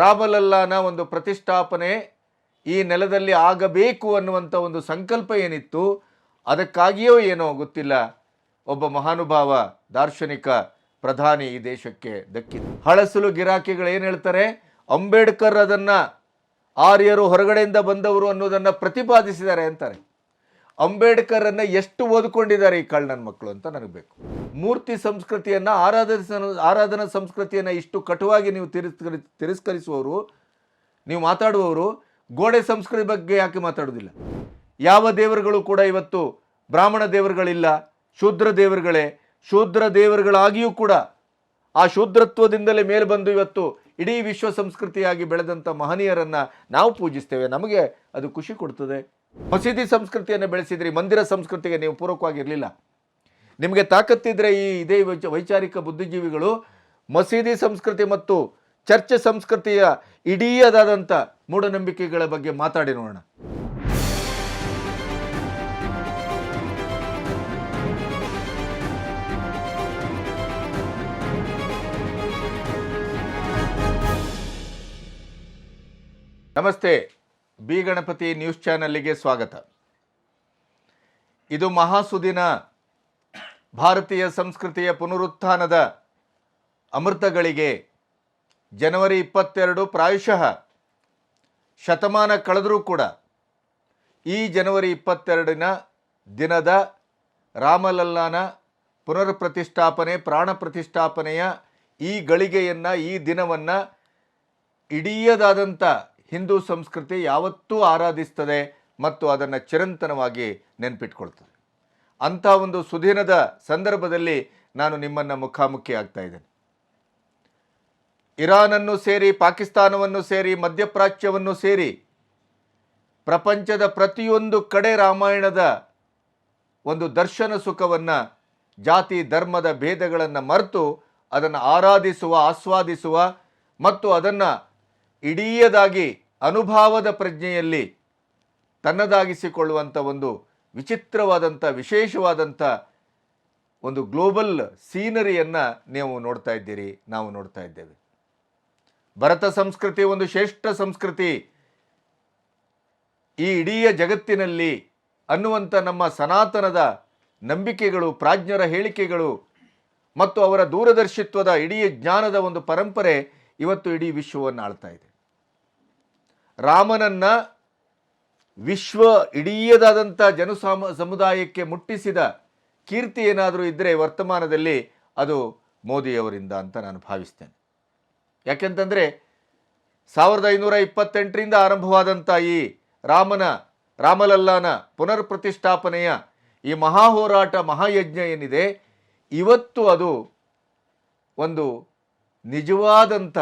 ರಾಮಲಲ್ಲಾನ ಒಂದು ಪ್ರತಿಷ್ಠಾಪನೆ ಈ ನೆಲದಲ್ಲಿ ಆಗಬೇಕು ಅನ್ನುವಂಥ ಒಂದು ಸಂಕಲ್ಪ ಏನಿತ್ತು, ಅದಕ್ಕಾಗಿಯೋ ಏನೋ ಗೊತ್ತಿಲ್ಲ. ಒಬ್ಬ ಮಹಾನುಭಾವ, ದಾರ್ಶನಿಕ, ಪ್ರಧಾನಿ ಈ ದೇಶಕ್ಕೆ ದಕ್ಕಿದೆ ಹಳಸಲು ಗಿರಾಕಿಗಳು ಏನು ಹೇಳ್ತಾರೆ? ಅಂಬೇಡ್ಕರ್ ಅದನ್ನು ಆರ್ಯರು ಹೊರಗಡೆಯಿಂದ ಬಂದವರು ಅನ್ನೋದನ್ನು ಪ್ರತಿಪಾದಿಸಿದ್ದಾರೆ ಅಂತಾರೆ. ಅಂಬೇಡ್ಕರನ್ನು ಎಷ್ಟು ಓದ್ಕೊಂಡಿದ್ದಾರೆ ಈ ಕಳ್ಳನ ಮಕ್ಕಳು ಅಂತ ನನಗೆ ಬೇಕು. ಮೂರ್ತಿ ಸಂಸ್ಕೃತಿಯನ್ನು ಆರಾಧಿಸ ಆರಾಧನಾ ಸಂಸ್ಕೃತಿಯನ್ನು ಇಷ್ಟು ಕಟುವಾಗಿ ನೀವು ತಿರಸ್ಕರಿ, ತಿರಸ್ಕರಿಸುವವರು, ನೀವು ಮಾತಾಡುವವರು, ಗೋಡೆ ಸಂಸ್ಕೃತಿ ಬಗ್ಗೆ ಯಾಕೆ ಮಾತಾಡೋದಿಲ್ಲ ಯಾವ ದೇವರುಗಳು ಕೂಡ ಇವತ್ತು ಬ್ರಾಹ್ಮಣ ದೇವರುಗಳಿಲ್ಲ, ಶೂದ್ರ ದೇವರುಗಳೇ, ಶೂದ್ರ ದೇವರುಗಳಾಗಿಯೂ ಕೂಡ ಆ ಶೂದ್ರತ್ವದಿಂದಲೇ ಮೇಲೆ ಬಂದು ಇವತ್ತು ಇಡೀ ವಿಶ್ವ ಸಂಸ್ಕೃತಿಯಾಗಿ ಬೆಳೆದಂಥ ಮಹನೀಯರನ್ನು ನಾವು ಪೂಜಿಸ್ತೇವೆ. ನಮಗೆ ಅದು ಖುಷಿ ಕೊಡ್ತದೆ. ಮಸೀದಿ ಸಂಸ್ಕೃತಿಯನ್ನು ಬೆಳೆಸಿದ್ರಿ, ಮಂದಿರ ಸಂಸ್ಕೃತಿಗೆ ನೀವು ಪೂರಕವಾಗಿರಲಿಲ್ಲ. ನಿಮಗೆ ತಾಕತ್ತಿದ್ರೆ ಈ ಇದೇ ವೈಚ, ವೈಚಾರಿಕ ಬುದ್ಧಿಜೀವಿಗಳು ಮಸೀದಿ ಸಂಸ್ಕೃತಿ ಮತ್ತು ಚರ್ಚ್ ಸಂಸ್ಕೃತಿಯ ಇಡೀಯದಾದಂಥ ಮೂಢನಂಬಿಕೆಗಳ ಬಗ್ಗೆ ಮಾತಾಡಿ ನೋಡೋಣ. ನಮಸ್ತೆ. ಬಿ ಗಣಪತಿ ನ್ಯೂಸ್ ಚಾನಲ್ಲಿಗೆ ಸ್ವಾಗತ. ಇದು ಮಹಾಸುದಿನ ಭಾರತೀಯ ಸಂಸ್ಕೃತಿಯ ಪುನರುತ್ಥಾನದ ಅಮೃತಗಳಿಗೆ ಜನವರಿ ಇಪ್ಪತ್ತೆರಡು ಪ್ರಾಯಶಃ ಶತಮಾನ ಕಳೆದರೂ ಕೂಡ ಈ ಜನವರಿ ಇಪ್ಪತ್ತೆರಡಿನ ದಿನದ ರಾಮಲಲ್ಲಾನ ಪುನರ್ ಪ್ರತಿಷ್ಠಾಪನೆ ಪ್ರಾಣ ಪ್ರತಿಷ್ಠಾಪನೆಯ ಈ ಗಳಿಗೆಯನ್ನು, ಈ ದಿನವನ್ನು ಇಡೀಯದಾದಂಥ ಹಿಂದೂ ಸಂಸ್ಕೃತಿ ಯಾವತ್ತೂ ಆರಾಧಿಸ್ತದೆ ಮತ್ತು ಅದನ್ನು ಚಿರಂತನವಾಗಿ ನೆನಪಿಟ್ಕೊಳ್ತದೆ. ಅಂಥ ಒಂದು ಸುದಿನದ ಸಂದರ್ಭದಲ್ಲಿ ನಾನು ನಿಮ್ಮನ್ನು ಮುಖಾಮುಖಿ ಆಗ್ತಾ ಇದ್ದೇನೆ. ಇರಾನನ್ನು ಸೇರಿ, ಪಾಕಿಸ್ತಾನವನ್ನು ಸೇರಿ, ಮಧ್ಯಪ್ರಾಚ್ಯವನ್ನು ಸೇರಿ ಪ್ರಪಂಚದ ಪ್ರತಿಯೊಂದು ಕಡೆ ರಾಮಾಯಣದ ಒಂದು ದರ್ಶನ ಸುಖವನ್ನು, ಜಾತಿ, ಧರ್ಮದ ಭೇದಗಳನ್ನು ಮರೆತು ಅದನ್ನು ಆರಾಧಿಸುವ, ಆಸ್ವಾದಿಸುವ ಮತ್ತು ಅದನ್ನು ಇಡೀಯದಾಗಿ ಅನುಭಾವದ ಪ್ರಜ್ಞೆಯಲ್ಲಿ ತನ್ನದಾಗಿಸಿಕೊಳ್ಳುವಂಥ ಒಂದು ವಿಚಿತ್ರವಾದಂಥ, ವಿಶೇಷವಾದಂಥ ಒಂದು ಗ್ಲೋಬಲ್ ಸೀನರಿಯನ್ನು ನೀವು ನೋಡ್ತಾ ಇದ್ದೀರಿ, ನಾವು ನೋಡ್ತಾ ಇದ್ದೇವೆ. ಭರತ ಸಂಸ್ಕೃತಿ ಒಂದು ಶ್ರೇಷ್ಠ ಸಂಸ್ಕೃತಿ. ಈ ಇಡೀ ಜಗತ್ತಿನಲ್ಲಿ ಅನ್ನುವಂಥ ನಮ್ಮ ಸನಾತನದ ನಂಬಿಕೆಗಳು, ಪ್ರಾಜ್ಞರ ಹೇಳಿಕೆಗಳು ಮತ್ತು ಅವರ ದೂರದರ್ಶಿತ್ವದ ಇಡೀ ಜ್ಞಾನದ ಒಂದು ಪರಂಪರೆ ಇವತ್ತು ಇಡೀ ವಿಶ್ವವನ್ನು ಆಳ್ತಾ ಇದೆ. ರಾಮನನ್ನ ವಿಶ್ವ ಇಡೀಯದಾದಂಥ ಜನಸಾಮ, ಸಮುದಾಯಕ್ಕೆ ಮುಟ್ಟಿಸಿದ ಕೀರ್ತಿ ಏನಾದರೂ ಇದ್ದರೆ ವರ್ತಮಾನದಲ್ಲಿ ಅದು ಮೋದಿಯವರಿಂದ ಅಂತ ನಾನು ಭಾವಿಸ್ತೇನೆ. ಯಾಕೆಂತಂದರೆ ಸಾವಿರದ ಐನೂರ ಇಪ್ಪತ್ತೆಂಟರಿಂದ ಆರಂಭವಾದಂಥ ಈ ರಾಮನ, ರಾಮಲಲ್ಲಾನ ಪುನರ್ ಪ್ರತಿಷ್ಠಾಪನೆಯ ಈ ಮಹಾಹೋರಾಟ, ಮಹಾಯಜ್ಞ ಏನಿದೆ, ಇವತ್ತು ಅದು ಒಂದು ನಿಜವಾದಂಥ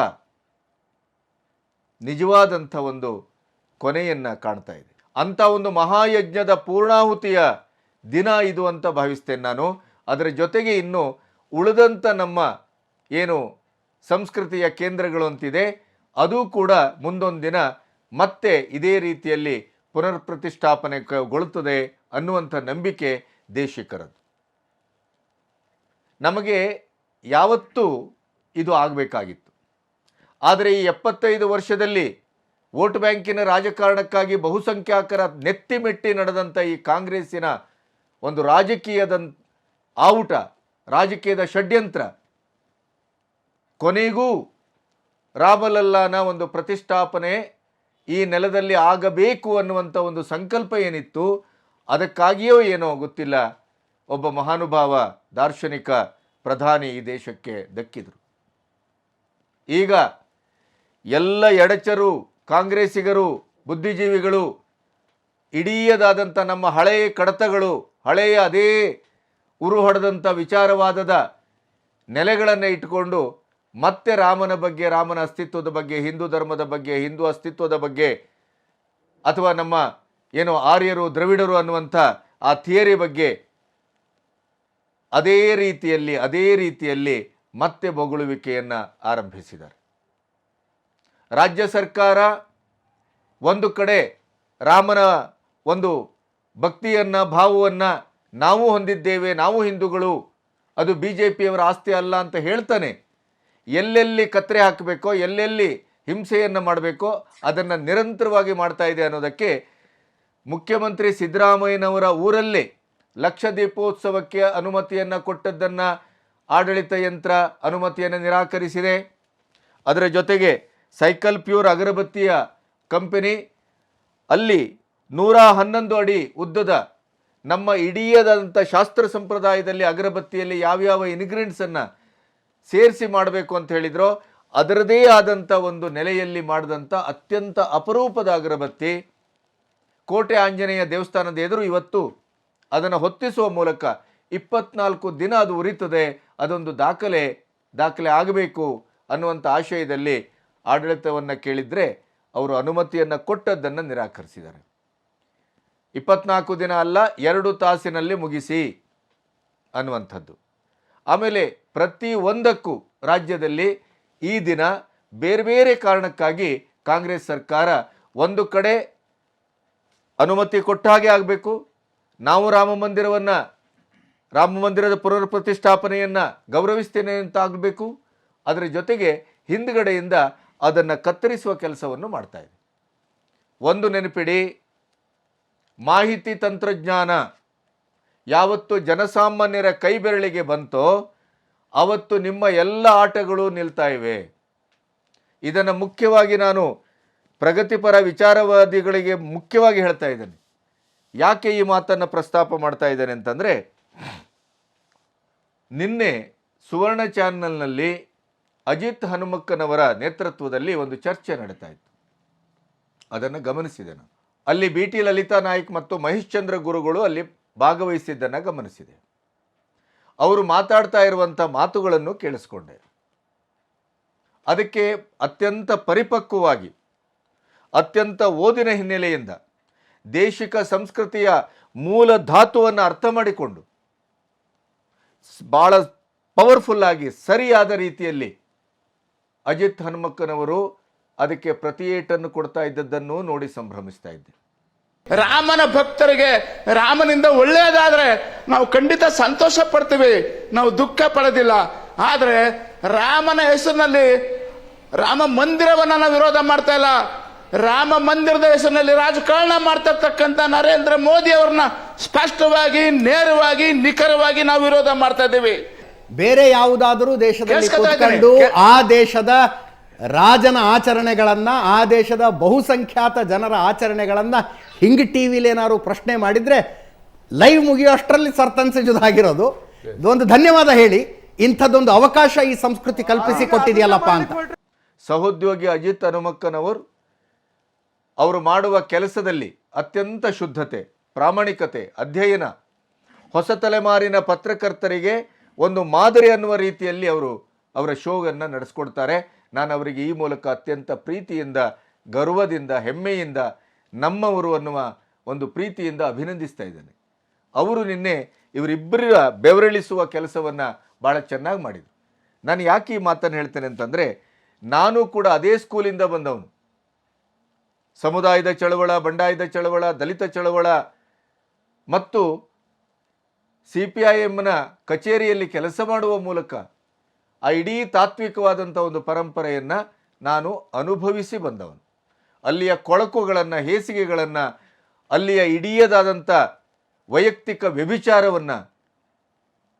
ನಿಜವಾದಂಥ ಒಂದು ಕೊನೆಯನ್ನು ಕಾಣ್ತಾ ಇದೆ. ಅಂಥ ಒಂದು ಮಹಾಯಜ್ಞದ ಪೂರ್ಣಾಹುತಿಯ ದಿನ ಇದು ಅಂತ ಭಾವಿಸ್ತೇನೆ ನಾನು. ಅದರ ಜೊತೆಗೆ ಇನ್ನು ಉಳಿದಂಥ ನಮ್ಮ ಏನು ಸಂಸ್ಕೃತಿಯ ಕೇಂದ್ರಗಳು ಅಂತಿದೆ. ಅದು ಕೂಡ ಮುಂದೊಂದು ದಿನ ಮತ್ತೆ ಇದೇ ರೀತಿಯಲ್ಲಿ ಪುನರ್ ಪ್ರತಿಷ್ಠಾಪನೆಗೊಳ್ಳುತ್ತದೆ ಅನ್ನುವಂಥ ನಂಬಿಕೆ ದೇಶಿಕರದ್ದು. ನಮಗೆ ಯಾವತ್ತೂ ಇದು ಆಗಬೇಕಾಗಿತ್ತು. ಆದರೆ ಈ ಎಪ್ಪತ್ತೈದು ವರ್ಷದಲ್ಲಿ ವೋಟ್ ಬ್ಯಾಂಕಿನ ರಾಜಕಾರಣಕ್ಕಾಗಿ ಬಹುಸಂಖ್ಯಾತರ ನೆತ್ತಿಮೆಟ್ಟಿ ನಡೆದಂಥ ಈ ಕಾಂಗ್ರೆಸ್ಸಿನ ಒಂದು ರಾಜಕೀಯದ ಆವುಟ, ರಾಜಕೀಯದ ಷಡ್ಯಂತ್ರ. ಕೊನೆಗೂ ರಾಮಲಲ್ಲಾನ ಒಂದು ಪ್ರತಿಷ್ಠಾಪನೆ ಈ ನೆಲದಲ್ಲಿ ಆಗಬೇಕು ಅನ್ನುವಂಥ ಒಂದು ಸಂಕಲ್ಪ ಏನಿತ್ತು, ಅದಕ್ಕಾಗಿಯೋ ಏನೋ ಗೊತ್ತಿಲ್ಲ. ಒಬ್ಬ ಮಹಾನುಭಾವ, ದಾರ್ಶನಿಕ ಪ್ರಧಾನಿ ಈ ದೇಶಕ್ಕೆ ದಕ್ಕಿದರು. ಈಗ ಎಲ್ಲ ಎಡಚರು, ಕಾಂಗ್ರೆಸ್ಸಿಗರು, ಬುದ್ಧಿಜೀವಿಗಳು ಇಡೀಯದಾದಂಥ ನಮ್ಮ ಹಳೆಯ ಕಡತಗಳು, ಹಳೆಯ ಅದೇ ಉರು ಹೊಡೆದಂಥ ವಿಚಾರವಾದದ ನೆಲೆಗಳನ್ನು ಇಟ್ಟುಕೊಂಡು ಮತ್ತೆ ರಾಮನ ಬಗ್ಗೆ, ರಾಮನ ಅಸ್ತಿತ್ವದ ಬಗ್ಗೆ, ಹಿಂದೂ ಧರ್ಮದ ಬಗ್ಗೆ, ಹಿಂದೂ ಅಸ್ತಿತ್ವದ ಬಗ್ಗೆ ಅಥವಾ ನಮ್ಮ ಏನು ಆರ್ಯರು, ದ್ರವಿಡರು ಅನ್ನುವಂಥ ಆ ಥಿಯರಿ ಬಗ್ಗೆ ಅದೇ ರೀತಿಯಲ್ಲಿ ಅದೇ ರೀತಿಯಲ್ಲಿ ಮತ್ತೆ ಬೊಗಳುವಿಕೆಯನ್ನು ಆರಂಭಿಸಿದ್ದಾರೆ. ರಾಜ್ಯ ಸರ್ಕಾರ ಒಂದು ಕಡೆ ರಾಮನ ಒಂದು ಭಕ್ತಿಯನ್ನು, ಭಾವವನ್ನು ನಾವು ಹೊಂದಿದ್ದೇವೆ, ನಾವು ಹಿಂದೂಗಳು, ಅದು ಬಿ ಜೆ ಪಿಯವರ ಆಸ್ತಿ ಅಲ್ಲ ಅಂತ ಹೇಳ್ತಾನೆ. ಎಲ್ಲೆಲ್ಲಿ ಕತ್ತರೆ ಹಾಕಬೇಕೋ, ಎಲ್ಲೆಲ್ಲಿ ಹಿಂಸೆಯನ್ನು ಮಾಡಬೇಕೋ, ಅದನ್ನು ನಿರಂತರವಾಗಿ ಮಾಡ್ತಾ ಇದೆ ಅನ್ನೋದಕ್ಕೆ ಮುಖ್ಯಮಂತ್ರಿ ಸಿದ್ದರಾಮಯ್ಯನವರ ಊರಲ್ಲೇ ಲಕ್ಷ ದೀಪೋತ್ಸವಕ್ಕೆ ಅನುಮತಿಯನ್ನು ಕೊಟ್ಟದ್ದನ್ನು ಆಡಳಿತ ಯಂತ್ರ ಅನುಮತಿಯನ್ನು ನಿರಾಕರಿಸಿದೆ. ಅದರ ಜೊತೆಗೆ ಸೈಕಲ್ ಪ್ಯೂರ್ ಅಗರಬತ್ತಿಯ ಕಂಪನಿ. ಅಲ್ಲಿ ನೂರ ಹನ್ನೊಂದು ಅಡಿ ಉದ್ದದ ನಮ್ಮ ಇಡೀಯದಂಥ ಶಾಸ್ತ್ರ ಸಂಪ್ರದಾಯದಲ್ಲಿ ಅಗರಬತ್ತಿಯಲ್ಲಿ ಯಾವ್ಯಾವ ಇನ್ಗ್ರೀಡಿಯೆಂಟ್ಸನ್ನು ಸೇರಿಸಿ ಮಾಡಬೇಕು ಅಂತ ಹೇಳಿದ್ರೋ, ಅದರದೇ ಆದಂಥ ಒಂದು ನೆಲೆಯಲ್ಲಿ ಮಾಡಿದಂಥ ಅತ್ಯಂತ ಅಪರೂಪದ ಅಗರಬತ್ತಿ. ಕೋಟೆ ಆಂಜನೇಯ ದೇವಸ್ಥಾನದ ಎದುರು ಇವತ್ತು ಅದನ್ನು ಹೊತ್ತಿಸುವ ಮೂಲಕ ಇಪ್ಪತ್ನಾಲ್ಕು ದಿನ ಅದು ಉರಿತದೆ, ಅದೊಂದು ದಾಖಲೆ ದಾಖಲೆ ಆಗಬೇಕು ಅನ್ನುವಂಥ ಆಶಯದಲ್ಲಿ ಆಡಳಿತವನ್ನು ಕೇಳಿದರೆ ಅವರು ಅನುಮತಿಯನ್ನು ಕೊಟ್ಟದ್ದನ್ನು ನಿರಾಕರಿಸಿದ್ದಾರೆ. ಇಪ್ಪತ್ನಾಲ್ಕು ದಿನ ಅಲ್ಲ, ಎರಡು ತಾಸಿನಲ್ಲಿ ಮುಗಿಸಿ ಅನ್ನುವಂಥದ್ದು. ಆಮೇಲೆ ಪ್ರತಿ ಒಂದಕ್ಕೂ ರಾಜ್ಯದಲ್ಲಿ ಈ ದಿನ ಬೇರೆ ಬೇರೆ ಕಾರಣಕ್ಕಾಗಿ ಕಾಂಗ್ರೆಸ್ ಸರ್ಕಾರ ಒಂದು ಕಡೆ ಅನುಮತಿ ಕೊಟ್ಟ ಹಾಗೆ ಆಗಬೇಕು. ನಾವು ರಾಮ ಮಂದಿರವನ್ನು, ರಾಮ ಮಂದಿರದ ಪುನರ್ ಪ್ರತಿಷ್ಠಾಪನೆಯನ್ನು ಗೌರವಿಸ್ತೇನೆ ಅಂತ ಆಗಬೇಕು. ಅದರ ಜೊತೆಗೆ ಹಿಂದ್ಗಡೆಯಿಂದ ಅದನ್ನು ಕತ್ತರಿಸುವ ಕೆಲಸವನ್ನು ಮಾಡ್ತಾ ಇದೆ. ಒಂದು ನೆನಪಿಡಿ, ಮಾಹಿತಿ ತಂತ್ರಜ್ಞಾನ ಯಾವತ್ತು ಜನಸಾಮಾನ್ಯರ ಕೈ ಬೆರಳಿಗೆ ಬಂತೋ ಅವತ್ತು ನಿಮ್ಮ ಎಲ್ಲ ಆಟಗಳು ನಿಲ್ತಾ ಇವೆ. ಇದನ್ನು ಮುಖ್ಯವಾಗಿ ನಾನು ಪ್ರಗತಿಪರ ವಿಚಾರವಾದಿಗಳಿಗೆ ಮುಖ್ಯವಾಗಿ ಹೇಳ್ತಾ ಇದ್ದೇನೆ. ಯಾಕೆ ಈ ಮಾತನ್ನು ಪ್ರಸ್ತಾಪ ಮಾಡ್ತಾ ಇದ್ದೇನೆ ಅಂತಂದರೆ, ನಿನ್ನೆ ಸುವರ್ಣ ಚಾನಲ್ನಲ್ಲಿ ಅಜಿತ್ ಹನುಮಕ್ಕನವರ ನೇತೃತ್ವದಲ್ಲಿ ಒಂದು ಚರ್ಚೆ ನಡೀತಾ ಇತ್ತು. ಅದನ್ನು ಗಮನಿಸಿದೆ ನಾನು. ಅಲ್ಲಿ ಬಿ ಟಿ ಲಲಿತಾ ನಾಯ್ಕ್ ಮತ್ತು ಮಹೇಶ್ ಚಂದ್ರ ಗುರುಗಳು ಅಲ್ಲಿ ಭಾಗವಹಿಸಿದ್ದನ್ನು ಗಮನಿಸಿದೆ. ಅವರು ಮಾತಾಡ್ತಾ ಇರುವಂಥ ಮಾತುಗಳನ್ನು ಕೇಳಿಸ್ಕೊಂಡೆ. ಅದಕ್ಕೆ ಅತ್ಯಂತ ಪರಿಪಕ್ವವಾಗಿ, ಅತ್ಯಂತ ಓದಿನ ಹಿನ್ನೆಲೆಯಿಂದ ದೇಶಿಕ ಸಂಸ್ಕೃತಿಯ ಮೂಲ ಧಾತುವನ್ನು ಅರ್ಥ ಮಾಡಿಕೊಂಡು ಭಾಳ ಪವರ್ಫುಲ್ ಆಗಿ ಸರಿಯಾದ ರೀತಿಯಲ್ಲಿ ಅಜಿತ್ ಹನುಮಕ್ಕನವರು ಅದಕ್ಕೆ ಪ್ರತಿ ಏಟನ್ನು ಕೊಡ್ತಾ ಇದ್ದದ್ದನ್ನು ನೋಡಿ ಸಂಭ್ರಮಿಸ್ತಾ ಇದ್ದೆ. ರಾಮನ ಭಕ್ತರಿಗೆ ರಾಮನಿಂದ ಒಳ್ಳೆಯದಾದ್ರೆ ನಾವು ಖಂಡಿತ ಸಂತೋಷ ಪಡ್ತೀವಿ, ನಾವು ದುಃಖ ಪಡೋದಿಲ್ಲ. ಆದ್ರೆ ರಾಮನ ಹೆಸರಿನಲ್ಲಿ ರಾಮ ಮಂದಿರವನ್ನ ನಾವು ವಿರೋಧ ಮಾಡ್ತಾ ಇಲ್ಲ. ರಾಮ ಮಂದಿರದ ಹೆಸರಿನಲ್ಲಿ ರಾಜಕಾರಣ ಮಾಡ್ತಕ್ಕಂತ ನರೇಂದ್ರ ಮೋದಿ ಅವ್ರನ್ನ ಸ್ಪಷ್ಟವಾಗಿ, ನೇರವಾಗಿ, ನಿಖರವಾಗಿ ನಾವು ವಿರೋಧ ಮಾಡ್ತಾ ಇದ್ದೀವಿ. ಬೇರೆ ಯಾವುದಾದರೂ ದೇಶದಲ್ಲಿ ಕೂತ್ಕೊಂಡು ಆ ದೇಶದ ರಾಜನ ಆಚರಣೆಗಳನ್ನ ಆ ದೇಶದ ಬಹುಸಂಖ್ಯಾತ ಜನರ ಆಚರಣೆಗಳನ್ನ ಹಿಂಗ್ ಟಿವಿಲಿ ಏನಾದ್ರು ಪ್ರಶ್ನೆ ಮಾಡಿದ್ರೆ ಲೈವ್ ಮುಗಿಯೋಷ್ಟರಲ್ಲಿ ಆಗಿರೋದು. ಇದೊಂದು ಧನ್ಯವಾದ ಹೇಳಿ. ಇಂಥದ್ದೊಂದು ಅವಕಾಶ ಈ ಸಂಸ್ಕೃತಿ ಕಲ್ಪಿಸಿ ಕೊಟ್ಟಿದೆಯಲ್ಲಪ್ಪ ಅಂತ. ಸಹೋದ್ಯೋಗಿ ಅಜಿತ್ ಹನುಮಕ್ಕನವರು ಅವರು ಮಾಡುವ ಕೆಲಸದಲ್ಲಿ ಅತ್ಯಂತ ಶುದ್ಧತೆ ಪ್ರಾಮಾಣಿಕತೆ ಅಧ್ಯಯನ ಹೊಸ ತಲೆಮಾರಿನ ಪತ್ರಕರ್ತರಿಗೆ ಒಂದು ಮಾದರಿ ಅನ್ನುವ ರೀತಿಯಲ್ಲಿ ಅವರು ಅವರ ಶೋವನ್ನು ನಡೆಸ್ಕೊಡ್ತಾರೆ. ನಾನು ಅವರಿಗೆ ಈ ಮೂಲಕ ಅತ್ಯಂತ ಪ್ರೀತಿಯಿಂದ, ಗರ್ವದಿಂದ, ಹೆಮ್ಮೆಯಿಂದ ನಮ್ಮವರು ಅನ್ನುವ ಒಂದು ಪ್ರೀತಿಯಿಂದ ಅಭಿನಂದಿಸ್ತಾ ಇದ್ದೇನೆ. ಅವರು ನಿನ್ನೆ ಇವರಿಬ್ಬರ ಬೆವರಿಳಿಸುವ ಕೆಲಸವನ್ನು ಭಾಳ ಚೆನ್ನಾಗಿ ಮಾಡಿದರು. ನಾನು ಯಾಕೆ ಈ ಮಾತನ್ನು ಹೇಳ್ತೇನೆ ಅಂತಂದರೆ, ನಾನು ಕೂಡ ಅದೇ ಸ್ಕೂಲಿಂದ ಬಂದವನು. ಸಮುದಾಯದ ಚಳವಳ, ಬಂಡಾಯದ ಚಳವಳ, ದಲಿತ ಚಳವಳ, ಮತ್ತು ಸಿ ಪಿ ಐ ಎಮ್ನ ಕಚೇರಿಯಲ್ಲಿ ಕೆಲಸ ಮಾಡುವ ಮೂಲಕ ಆ ಇಡೀ ತಾತ್ವಿಕವಾದಂಥ ಒಂದು ಪರಂಪರೆಯನ್ನು ನಾನು ಅನುಭವಿಸಿ ಬಂದವನು. ಅಲ್ಲಿಯ ಕೊಳಕುಗಳನ್ನು, ಹೇಸಿಗೆಗಳನ್ನು, ಅಲ್ಲಿಯ ಇಡೀಯದಾದಂಥ ವೈಯಕ್ತಿಕ ವ್ಯಭಿಚಾರವನ್ನು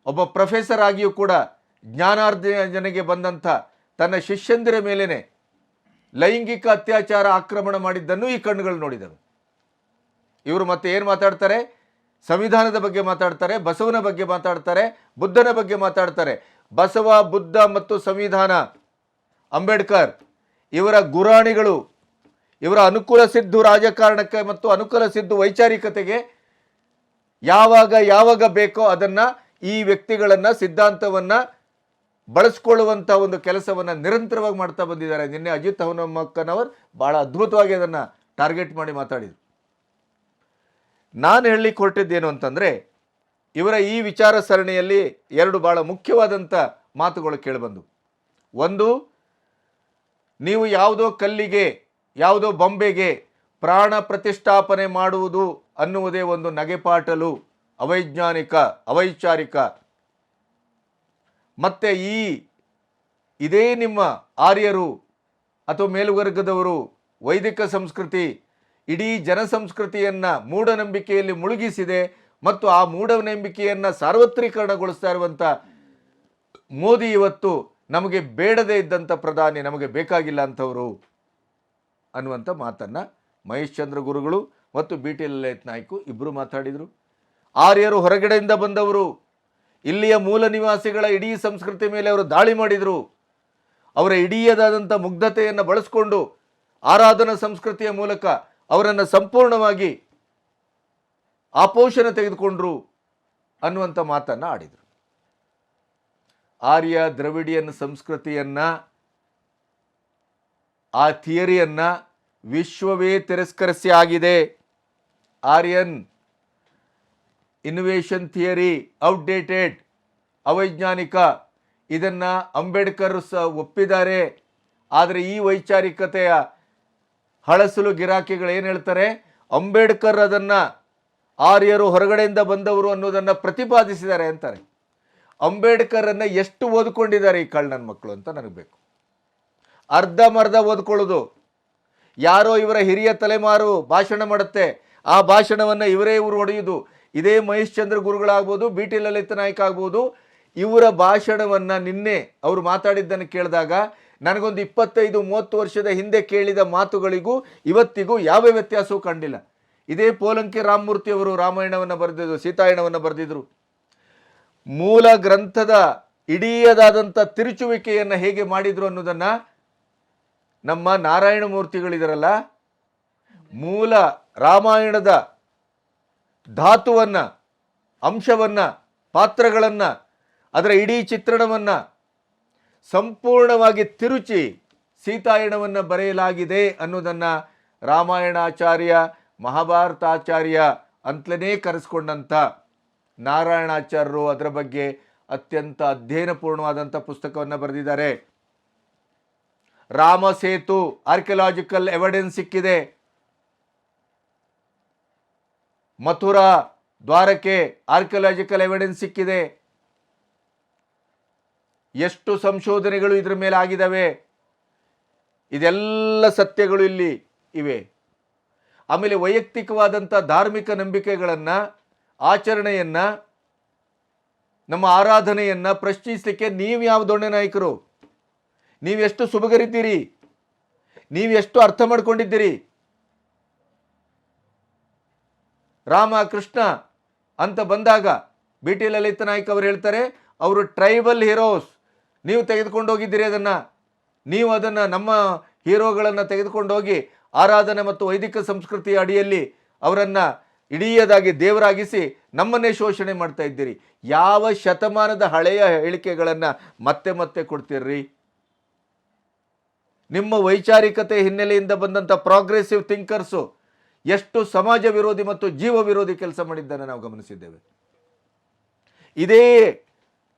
ಒಬ್ಬ ಪ್ರೊಫೆಸರ್ ಆಗಿಯೂ ಕೂಡ ಜ್ಞಾನಾರ್ಜನೆಗೆ ಬಂದಂಥ ತನ್ನ ಶಿಷ್ಯಂದಿರ ಮೇಲೇ ಲೈಂಗಿಕ ಅತ್ಯಾಚಾರ ಆಕ್ರಮಣ ಮಾಡಿದ್ದನ್ನು ಈ ಕಣ್ಣುಗಳು ನೋಡಿದವು. ಇವರು ಮತ್ತೆ ಏನು ಮಾತಾಡ್ತಾರೆ? ಸಂವಿಧಾನದ ಬಗ್ಗೆ ಮಾತಾಡ್ತಾರೆ, ಬಸವನ ಬಗ್ಗೆ ಮಾತಾಡ್ತಾರೆ, ಬುದ್ಧನ ಬಗ್ಗೆ ಮಾತಾಡ್ತಾರೆ. ಬಸವ, ಬುದ್ಧ ಮತ್ತು ಸಂವಿಧಾನ, ಅಂಬೇಡ್ಕರ್ ಇವರ ಗುರಾಣಿಗಳು, ಇವರ ಅನುಕೂಲ ಸಿದ್ದು ರಾಜಕಾರಣಕ್ಕೆ ಮತ್ತು ಅನುಕೂಲ ಸಿದ್ದು ವೈಚಾರಿಕತೆಗೆ ಯಾವಾಗ ಯಾವಾಗ ಬೇಕೋ ಅದನ್ನು ಈ ವ್ಯಕ್ತಿಗಳನ್ನು ಸಿದ್ಧಾಂತವನ್ನು ಬಳಸ್ಕೊಳ್ಳುವಂಥ ಒಂದು ಕೆಲಸವನ್ನು ನಿರಂತರವಾಗಿ ಮಾಡ್ತಾ ಬಂದಿದ್ದಾರೆ. ನಿನ್ನೆ ಅಜಿತ್ ಹನುಮಕ್ಕನವರು ಭಾಳ ಅದ್ಭುತವಾಗಿ ಅದನ್ನು ಟಾರ್ಗೆಟ್ ಮಾಡಿ ಮಾತಾಡಿದರು. ನಾನು ಹೇಳಲಿಕ್ಕೆ ಹೊರಟಿದ್ದೇನು ಅಂತಂದರೆ, ಇವರ ಈ ವಿಚಾರ ಸರಣಿಯಲ್ಲಿ ಎರಡು ಭಾಳ ಮುಖ್ಯವಾದಂಥ ಮಾತುಗಳು ಕೇಳಿಬಂದು. ಒಂದು, ನೀವು ಯಾವುದೋ ಕಲ್ಲಿಗೆ, ಯಾವುದೋ ಬೊಂಬೆಗೆ ಪ್ರಾಣ ಪ್ರತಿಷ್ಠಾಪನೆ ಮಾಡುವುದು ಅನ್ನುವುದೇ ಒಂದು ನಗೆಪಾಟಲು, ಅವೈಜ್ಞಾನಿಕ, ಅವೈಚಾರಿಕ. ಮತ್ತು ಈ, ಇದೇ ನಿಮ್ಮ ಆರ್ಯರು ಅಥವಾ ಮೇಲುವರ್ಗದವರು ವೈದಿಕ ಸಂಸ್ಕೃತಿ ಇಡೀ ಜನಸಂಸ್ಕೃತಿಯನ್ನು ಮೂಢನಂಬಿಕೆಯಲ್ಲಿ ಮುಳುಗಿಸಿದೆ ಮತ್ತು ಆ ಮೂಢನಂಬಿಕೆಯನ್ನು ಸಾರ್ವತ್ರೀಕರಣಗೊಳಿಸ್ತಾ ಇರುವಂಥ ಮೋದಿ ಇವತ್ತು ನಮಗೆ ಬೇಡದೇ ಇದ್ದಂಥ ಪ್ರಧಾನಿ ನಮಗೆ ಬೇಕಾಗಿಲ್ಲ ಅಂಥವರು ಅನ್ನುವಂಥ ಮಾತನ್ನು ಮಹೇಶ್ ಚಂದ್ರ ಗುರುಗಳು ಮತ್ತು ಬಿ ಟಿ ಲಲಿತ್ ನಾಯ್ಕು ಇಬ್ಬರು ಮಾತಾಡಿದರು. ಆರ್ಯರು ಹೊರಗಡೆಯಿಂದ ಬಂದವರು. ಇಲ್ಲಿಯ ಮೂಲ ನಿವಾಸಿಗಳ ಇಡೀ ಸಂಸ್ಕೃತಿ ಮೇಲೆ ಅವರು ದಾಳಿ ಮಾಡಿದರು. ಅವರ ಇಡೀಯದಾದಂಥ ಮುಗ್ಧತೆಯನ್ನು ಬಳಸಿಕೊಂಡು ಆರಾಧನಾ ಸಂಸ್ಕೃತಿಯ ಮೂಲಕ ಅವರನ್ನು ಸಂಪೂರ್ಣವಾಗಿ ಆಪೋಷಣ ತೆಗೆದುಕೊಂಡ್ರು ಅನ್ನುವಂಥ ಮಾತನ್ನು ಆಡಿದರು. ಆರ್ಯ ದ್ರವಿಡಿಯನ್ ಸಂಸ್ಕೃತಿಯನ್ನು, ಆ ಥಿಯರಿಯನ್ನು ವಿಶ್ವವೇ ತಿರಸ್ಕರಿಸಿ ಆಗಿದೆ. ಆರ್ಯನ್ ಇನ್ನೋವೇಷನ್ ಥಿಯರಿ ಔಟ್ಡೇಟೆಡ್ ಅವೈಜ್ಞಾನಿಕ, ಇದನ್ನು ಅಂಬೇಡ್ಕರ್ ಸಹ ಒಪ್ಪಿದ್ದಾರೆ. ಆದರೆ ಈ ವೈಚಾರಿಕತೆಯ ಹಳಸಲು ಗಿರಾಕಿಗಳು ಏನು ಹೇಳ್ತಾರೆ? ಅಂಬೇಡ್ಕರ್ ಅದನ್ನು ಆರ್ಯರು ಹೊರಗಡೆಯಿಂದ ಬಂದವರು ಅನ್ನೋದನ್ನು ಪ್ರತಿಪಾದಿಸಿದ್ದಾರೆ ಅಂತಾರೆ. ಅಂಬೇಡ್ಕರನ್ನು ಎಷ್ಟು ಓದ್ಕೊಂಡಿದ್ದಾರೆ ಈ ಕಳ್ಳನ ಮಕ್ಕಳು ಅಂತ ನನಗೆ ಬೇಕು. ಅರ್ಧಮರ್ಧ ಓದ್ಕೊಳ್ಳೋದು. ಯಾರೋ ಇವರ ಹಿರಿಯ ತಲೆಮಾರು ಭಾಷಣ ಮಾಡುತ್ತೆ. ಆ ಭಾಷಣವನ್ನು ಇವರೇ ಇವರು ಹೊಡೆಯುವುದು ಇದೇ ಮಹೇಶ್ ಚಂದ್ರ ಗುರುಗಳಾಗ್ಬೋದು ಬಿ ಟಿ ಲಲಿತ ನಾಯ್ಕ ಆಗ್ಬೋದು. ಇವರ ಭಾಷಣವನ್ನು ನಿನ್ನೆ ಅವರು ಮಾತಾಡಿದ್ದನ್ನು ಕೇಳಿದಾಗ ನನಗೊಂದು ಇಪ್ಪತ್ತೈದು, ಮೂವತ್ತು ವರ್ಷದ ಹಿಂದೆ ಕೇಳಿದ ಮಾತುಗಳಿಗೂ ಇವತ್ತಿಗೂ ಯಾವ ವ್ಯತ್ಯಾಸವೂ ಕಂಡಿಲ್ಲ. ಇದೇ ಪೋಲಂಕಿ ರಾಮಮೂರ್ತಿಯವರು ರಾಮಾಯಣವನ್ನು ಬರೆದಿದ್ರು ಸೀತಾಯಣವನ್ನು ಬರೆದಿದ್ರು. ಮೂಲ ಗ್ರಂಥದ ಇಡೀಯದಾದಂಥ ತಿರುಚುವಿಕೆಯನ್ನು ಹೇಗೆ ಮಾಡಿದ್ರು ಅನ್ನೋದನ್ನು ನಮ್ಮ ನಾರಾಯಣ ಮೂರ್ತಿಗಳಿದರಲ್ಲ ಮೂಲ ರಾಮಾಯಣದ ಧಾತುವನ್ನು, ಅಂಶವನ್ನು, ಪಾತ್ರಗಳನ್ನು, ಅದರ ಇಡೀ ಚಿತ್ರಣವನ್ನು ಸಂಪೂರ್ಣವಾಗಿ ತಿರುಚಿ ಸೀತಾಯಣವನ್ನು ಬರೆಯಲಾಗಿದೆ ಅನ್ನೋದನ್ನು ರಾಮಾಯಣಾಚಾರ್ಯ, ಮಹಾಭಾರತಾಚಾರ್ಯ ಅಂತಲೇ ಕರೆಸ್ಕೊಂಡಂಥ ನಾರಾಯಣಾಚಾರ್ಯರು ಅದರ ಬಗ್ಗೆ ಅತ್ಯಂತ ಅಧ್ಯಯನಪೂರ್ಣವಾದಂಥ ಪುಸ್ತಕವನ್ನು ಬರೆದಿದ್ದಾರೆ. ರಾಮ ಸೇತು ಆರ್ಕಿಯಲಾಜಿಕಲ್ ಎವಿಡೆನ್ಸ್ ಸಿಕ್ಕಿದೆ. ಮಥುರಾ ದ್ವಾರಕೆ ಆರ್ಕಿಯಲಾಜಿಕಲ್ ಎವಿಡೆನ್ಸ್ ಸಿಕ್ಕಿದೆ. ಎಷ್ಟು ಸಂಶೋಧನೆಗಳು ಇದರ ಮೇಲೆ ಆಗಿದ್ದಾವೆ ಇದೆಲ್ಲ ಸತ್ಯಗಳು ಇಲ್ಲಿ ಇವೆ. ಆಮೇಲೆ ವೈಯಕ್ತಿಕವಾದಂಥ ಧಾರ್ಮಿಕ ನಂಬಿಕೆಗಳನ್ನು, ಆಚರಣೆಯನ್ನು, ನಮ್ಮ ಆರಾಧನೆಯನ್ನು ಪ್ರಶ್ನಿಸಲಿಕ್ಕೆ ನೀವು ಯಾವ ದೊಣ್ಣೆ ನಾಯಕರು? ನೀವೆಷ್ಟು ಸುಬಗರಿದ್ದೀರಿ ನೀವೆಷ್ಟು ಅರ್ಥ ಮಾಡ್ಕೊಂಡಿದ್ದೀರಿ? ರಾಮ, ಕೃಷ್ಣ ಅಂತ ಬಂದಾಗ ಬಿ ಟಿ ಲಲಿತ ನಾಯ್ಕ ಅವರು ಹೇಳ್ತಾರೆ, ಅವರು ಟ್ರೈಬಲ್ ಹೀರೋಸ್ ನೀವು ತೆಗೆದುಕೊಂಡು ಹೋಗಿದ್ದೀರಿ ಅದನ್ನು. ನೀವು ಅದನ್ನು ನಮ್ಮ ಹೀರೋಗಳನ್ನು ತೆಗೆದುಕೊಂಡು ಹೋಗಿ ಆರಾಧನೆ ಮತ್ತು ವೈದಿಕ ಸಂಸ್ಕೃತಿಯ ಅಡಿಯಲ್ಲಿ ಅವರನ್ನು ಇಡೀಯದಾಗಿ ದೇವರಾಗಿಸಿ ನಮ್ಮನ್ನೇ ಶೋಷಣೆ ಮಾಡ್ತಾ ಇದ್ದೀರಿ. ಯಾವ ಶತಮಾನದ ಹಳೆಯ ಹೇಳಿಕೆಗಳನ್ನು ಮತ್ತೆ ಮತ್ತೆ ಕೊಡ್ತೀರ್ರಿ? ನಿಮ್ಮ ವೈಚಾರಿಕತೆ ಹಿನ್ನೆಲೆಯಿಂದ ಬಂದಂಥ ಪ್ರೋಗ್ರೆಸಿವ್ ಥಿಂಕರ್ಸು ಎಷ್ಟು ಸಮಾಜ ವಿರೋಧಿ ಮತ್ತು ಜೀವ ವಿರೋಧಿ ಕೆಲಸ ಮಾಡಿದ್ದನ್ನು ನಾವು ಗಮನಿಸಿದ್ದೇವೆ. ಇದೇ